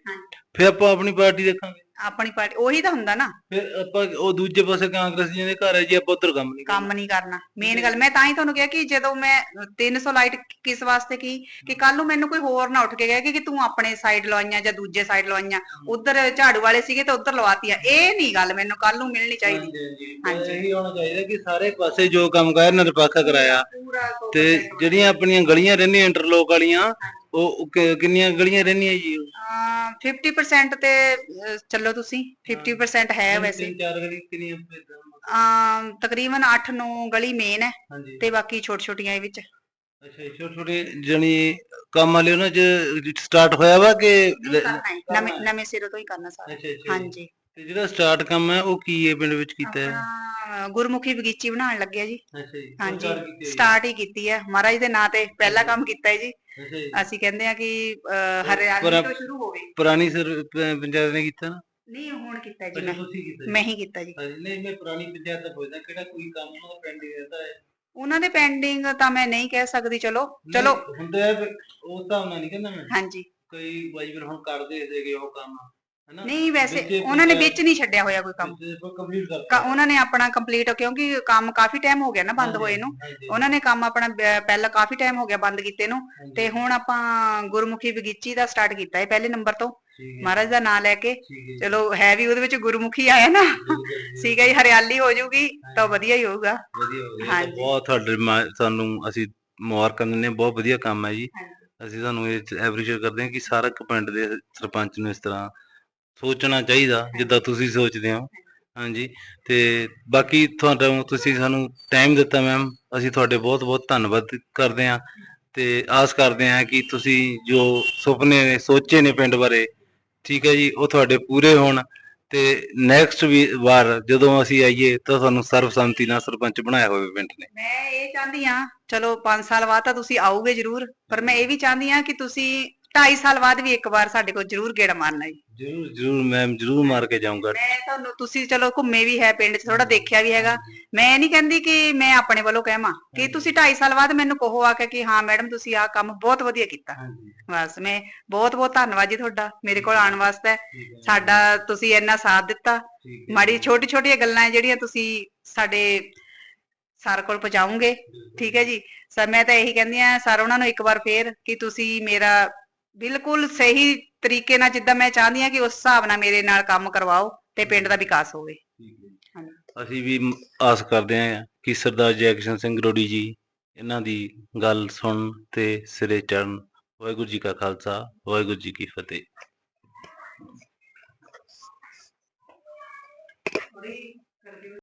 ਫਿਰ ਆਪਾਂ ਆਪਣੀ ਪਾਰਟੀ ਦੇਖਾਂਗੇ ਆਪਣੀ ਪਾਰਟੀ ਉਹੀ ਤਾਂ ਹੁੰਦਾ ਨਾ। ਫਿਰ ਆਪਾਂ ਉਹ ਦੂਜੇ ਪਾਸੇ ਕਾਂਗਰਸੀਆਂ ਦੇ ਘਰ ਹੈ ਜੀ ਆਪਾਂ ਉਧਰ ਕੰਮ ਨਹੀਂ ਕੰਮ ਨਹੀਂ ਕਰਨਾ। ਮੇਨ ਗੱਲ ਮੈਂ ਤਾਂ ਹੀ ਤੁਹਾਨੂੰ ਕਿਹਾ ਕਿ ਜਦੋਂ ਮੈਂ 300 ਲਾਈਟ ਕਿਸ ਵਾਸਤੇ ਕੀ ਕਿ ਕੱਲ ਨੂੰ ਮੈਨੂੰ ਕੋਈ ਹੋਰ ਨਾ ਉੱਠ ਕੇ ਕਹੇ ਕਿ- ਤੂੰ ਆਪਣੇ ਸਾਈਡ ਲਵਾਈਆਂ ਜਾਂ ਦੂਜੇ ਸਾਈਡ ਲਵਾਈਆਂ। ਉਧਰ ਝਾੜੂ ਵਾਲੇ ਸੀਗੇ ਤੇ ਉਧਰ ਲਵਾਤੀਆਂ ਇਹ ਨਹੀਂ ਗੱਲ ਮੈਨੂੰ ਕੱਲ ਨੂੰ ਮਿਲਣੀ ਚਾਹੀਦੀ। ਹਾਂਜੀ ਹਾਂਜੀ। ਇਹੀ ਹੋਣਾ ਚਾਹੀਦਾ ਕਿ ਸਾਰੇ ਪਾਸੇ ਜੋ ਕੰਮ ਕਰ ਨਿਰਪੱਖ ਕਰਾਇਆ। ਤੇ ਜਿਹੜੀਆਂ ਆਪਣੀਆਂ ਗਲੀਆਂ ਰਹਿੰਦੀਆਂ ਇੰਟਰਲੋਕ ਵਾਲੀਆਂ ਉਹ ਉਹ ਕਿ- ਕਿੰਨੀਆਂ ਗਲੀਆਂ ਰਹਿੰਦੀਆਂ ਜੀ? ਅਮ 50% ਤੇ ਅਹ, ਚੱਲੋ ਤੁਸੀਂ। 50% ਹੈ ਵੈਸੇ। ਤਿੰਨ ਚਾਰ ਗਲੀ ਕਿੰਨੀਆਂ? ਅਮ ਤਕਰੀਬਨ 8-9 ਗਲੀ ਮੇਨ ਹੈ ਹਾਂਜੀ। ਤੇ ਬਾਕੀ ਛੋਟੀ ਛੋਟੀਆਂ ਇਹ ਵਿੱਚ। ਅੱਛਾ ਛੋਟੇ ਛੋਟੇ ਜਣੀ ਕੰਮ ਵਾਲੇ ਉਹਨਾਂ ਚ ਸਟਾਰਟ ਹੋਇਆ ਵਾ ਕਿ ਨਵੇਂ ਨਵੇਂ ਸਿਰੋਂ ਤੋਂ ਹੀ ਕਰਨਾ ਸਾਰਾ। ਅੱਛਾ ਅੱਛਾ। ਹਾਂਜੀ। ਤੇ ਜਿਹੜਾ ਸਟਾਰਟ ਕੰਮ ਹੈ ਉਹ ਕੀ ਹੈ ਪਿੰਡ ਵਿੱਚ ਕੀਤਾ ਹੈ? ਗੁਰਮੁਖੀ ਬਗੀਚੀ ਬਣਾਉਣ ਲੱਗੇ ਜੀ। ਅੱਛਾ ਜੀ ਹਾਂਜੀ ਸਟਾਰਟ ਹੀ ਕੀਤੀ ਹੈ। ਮਹਾਰਾਜ ਦੇ ਨਾਂ ਤੇ ਪਹਿਲਾ ਕੰਮ ਕੀਤਾ ਹੈ ਜੀ। ਅੱਛਾ ਜੀ। ਅਸੀਂ ਕਹਿੰਦੇ ਆ ਕਿ ਅਹ, ਪਰ- ਤੋਂ ਸ਼ੁਰੂ ਹੋਵੇ ਪੁਰਾਣੀ ਸਰ ਪ- ਪੰਚਾਇਤ ਨੇ ਕੀਤਾ ਨਾ? ਨਹੀਂ ਹੁਣ ਕੀਤਾ ਜੀ ਅੱਛਾ ਮੈਂ। ਤੁਸੀਂ ਕੀਤਾ ਜੀ। ਮੈਂ ਹੀ ਕੀਤਾ ਜੀ। ਹਾਂਜੀ, ਨਹੀਂ ਮੈਂ ਪੁਰਾਣੀ ਪੰਚਾਇਤ ਦਾ ਪੁੱਛਦਾ ਕਿਹੜਾ ਕੋਈ ਕੰਮ ਉਹਨਾਂ ਦਾ ਪੈਂਡਿੰਗ ਰਹਿੰਦਾ ਹੈ? ਉਹਨਾਂ ਦੇ ਪੈਂਡਿੰਗ ਤਾਂ ਮੈਂ ਨਹੀਂ ਕਹਿ ਸਕਦੀ ਚਲੋ ਚਲੋ। ਨਹੀਂ, ਹੁੰਦਾ ਹੈ ਵੀ ਉਸ ਹਿਸਾਬ ਨਾਲ ਨਹੀਂ ਕਹਿੰਦਾ ਮੈਂ। ਹਾਂਜੀ। ਕਈ ਵਾਰੀ ਫਿਰ ਹੁਣ ਕਰਦੇ ਸੀਗੇ ਉਹ ਕੰਮ। ਹੈਨਾ? ਨਹੀਂ ਵੈਸੇ ਉਹਨਾਂ ਨੇ ਵਿੱਚ ਨਹੀਂ ਛੱਡਿਆ ਹੋਇਆ ਕੋਈ ਕੰਮ। ਕੰਪਲੀਟ ਕ- ਕਰਤਾ ਉਹਨਾਂ ਨੇ ਆਪਣਾ ਕੰਪਲੀਟ ਕਿਉਂਕਿ ਕੰਮ ਕਾਫੀ ਟਾਈਮ ਹੋ ਗਿਆ ਨਾ ਬੰਦ ਹੋਏ ਨੂੰ। ਉਹਨਾਂ ਨੇ ਕੰਮ ਆਪਣਾ ਬ- ਪਹਿਲਾਂ ਕਾਫੀ ਟਾਈਮ ਹੋ ਗਿਆ ਬੰਦ ਕੀਤੇ ਨੂੰ। ਤੇ ਹੁਣ ਆਪਾਂ ਗੁਰਮੁਖੀ ਬਗੀਚੀ ਦਾ ਸਟਾਰਟ ਕੀਤਾ ਹੈ ਪਹਿਲੇ ਨੰਬਰ ਤੋਂ। ਮਹਾਰਾਜ ਦਾ ਨਾਮ ਲੈ ਕੇ। ਚਲੋ ਹੈ ਵੀ ਉਹਦੇ ਵਿੱਚ ਗੁਰਮੁਖੀ ਆਇਆ ਨਾ। ਠੀਕ ਹੈ ਹਰਿਆਲੀ ਹੋ ਜਾਊਗੀ ਤਾਂ ਵਧੀਆ ਹੀ ਹੋਊਗਾ। ਵਧੀਆ ਹੋ ਗਿਆ ਹਾਂਜੀ। ਬਹੁਤ ਤੁਹਾਡੇ ਮਾ- ਸਾਨੂੰ ਅਸੀਂ ਮੁਬਾਰਕਾਂ ਦਿੰਦੇ ਹਾਂ। ਬਹੁਤ ਵਧੀਆ ਕੰਮ ਹੈ ਜੀ। ਹਾਂਜੀ। ਅਸੀਂ ਤੁਹਾਨੂੰ ਇਹ ਐਪਰੀਸ਼ੀਏਟ ਕਰਦੇ ਹਾਂ ਕਿ ਸਾਰਾ ਕੁ ਪਿੰਡ ਦੇ ਸਰਪੰਚ ਨੂੰ ਇਸ ਤਰ੍ਹਾਂ ਸੋਚਣਾ ਚਾਹੀਦਾ, ਜਿੱਦਾਂ ਤੁਸੀਂ ਸੋਚਦੇ ਹੋ। ਹਾਂਜੀ, ਤੇ ਬਾਕੀ ਤੁਹਾਡਾ ਤੁਸੀਂ ਸਾਨੂੰ ਟਾਈਮ ਦਿੱਤਾ ਮੈਮ ਅਸੀਂ ਤੁਹਾਡੇ ਬਹੁਤ ਬਹੁਤ ਧੰਨਵਾਦ ਕਰਦੇ ਹਾਂ ਤੇ ਆਸ ਕਰਦੇ ਹਾਂ ਕਿ ਤੁਸੀਂ ਜੋ ਸੁਪਨੇ ਨੇ, ਸੋਚੇ ਨੇ ਪਿੰਡ ਬਾਰੇ, ਠੀਕ ਹੈ ਜੀ, ਉਹ ਤੁਹਾਡੇ ਪੂਰੇ ਹੋਣ ਤੇ ਨੈਕਸਟ ਵੀ ਵਾਰ ਜਦੋਂ ਅਸੀਂ ਆਈਏ ਤਾਂ ਤੁਹਾਨੂੰ ਸਰਬਸੰਮਤੀ ਨਾਲ ਸਰਪੰਚ ਬਣਾਇਆ ਹੋਵੇ ਪਿੰਡ ਨੇ। ਮੈਂ ਇਹ ਚਾਹੁੰਦੀ ਆ ਚਲੋ 5 ਸਾਲ ਬਾਅਦ ਤਾਂ ਤੁਸੀਂ ਆਓਗੇ ਜ਼ਰੂਰ, ਪਰ ਮੈਂ ਇਹ ਵੀ ਚਾਹੁੰਦੀ ਆ ਕਿ ਤੁਸੀਂ 2.5 ਸਾਲ ਬਾਅਦ ਵੀ ਇੱਕ ਵਾਰ ਸਾਡੇ ਕੋਲ ਜ਼ਰੂਰ ਗੇੜਾ ਮਾਰਨਾ ਜੀ। ਜਰੂਰ ਜਰੂਰ ਮੈਮ ਜਰੂਰ ਮਾਰ ਕੇ ਜਾਊਂਗਾ। ਮੈਂ ਤੁਹਾਨੂੰ ਤੁਸੀਂ ਚਲੋ ਘੁੰਮੇ ਵੀ ਹੈ ਪਿੰਡ 'ਚ ਥੋੜਾ ਦੇਖਿਆ ਵੀ ਹੈਗਾ। ਮੈਂ ਨਹੀਂ ਕਹਿੰਦੀ ਕਿ ਮੈਂ ਆਪਣੇ ਵੱਲੋਂ ਕਹਿਵਾਂ ਕਿ ਤੁਸੀਂ 2.5 ਸਾਲ ਬਾਅਦ ਮੈਨੂੰ ਕਹੋ ਆ ਕੇ ਕਿ ਹਾਂ ਮੈਡਮ ਤੁਸੀਂ ਆਹ ਕੰਮ ਬਹੁਤ ਵਧੀਆ ਕੀਤਾ। ਹਾਂਜੀ। ਬਸ ਮੈਂ ਬਹੁਤ ਬਹੁਤ ਧੰਨਵਾਦ ਜੀ ਤੁਹਾਡਾ ਮੇਰੇ ਕੋਲ ਆਉਣ ਵਾਸਤੇ। ਸਾਡਾ ਤੁਸੀਂ ਇੰਨਾ ਸਾਥ ਦਿੱਤਾ। ਠੀਕ ਹੈ। ਮਾੜੀ ਛੋਟੀ ਛੋਟੀਆਂ ਗੱਲਾਂ ਹੈ ਜਿਹੜੀਆਂ ਤੁਸੀਂ ਸਾਡੇ ਸਰ ਕੋਲ ਪਹੁੰਚਾਉਂਗੇ ਠੀਕ ਹੈ ਜੀ। ਸਰ ਮੈਂ ਤਾਂ ਇਹੀ ਕਹਿੰਦੀ ਆ ਸਰ ਉਹਨਾਂ ਨੂੰ ਇੱਕ ਵਾਰ ਫੇਰ ਕਿ ਤੁਸੀਂ ਮੇਰਾ ਬਿਲਕੁਲ ਸਹੀ ਤਰੀਕੇ ਨਾਲ ਜਿੱਦਾਂ ਮੈਂ ਚਾਹੁੰਦੀ ਆ ਕਿ ਉਸ ਹਿਸਾਬ ਨਾਲ ਮੇਰੇ ਨਾਲ ਕੰਮ ਕਰਵਾਓ ਤੇ ਪਿੰਡ ਦਾ ਵਿਕਾਸ ਹੋਵੇ। ਅਸੀਂ ਵੀ ਆਸ ਕਰਦੇ ਹਾਂ ਕਿ ਸਰਦਾਰ ਜੈ ਕਿਸ਼ਨ ਸਿੰਘ ਰੋੜੀ ਜੀ ਇਹਨਾਂ ਦੀ ਗੱਲ ਸੁਣ ਤੇ ਸਿਰੇ ਚੜਨ ਵਾਹਿਗੁਰੂ ਜੀ ਕਾ ਖਾਲਸਾ ਵਾਹਿਗੁਰੂ ਜੀ ਕੀ ਫਤਿਹ।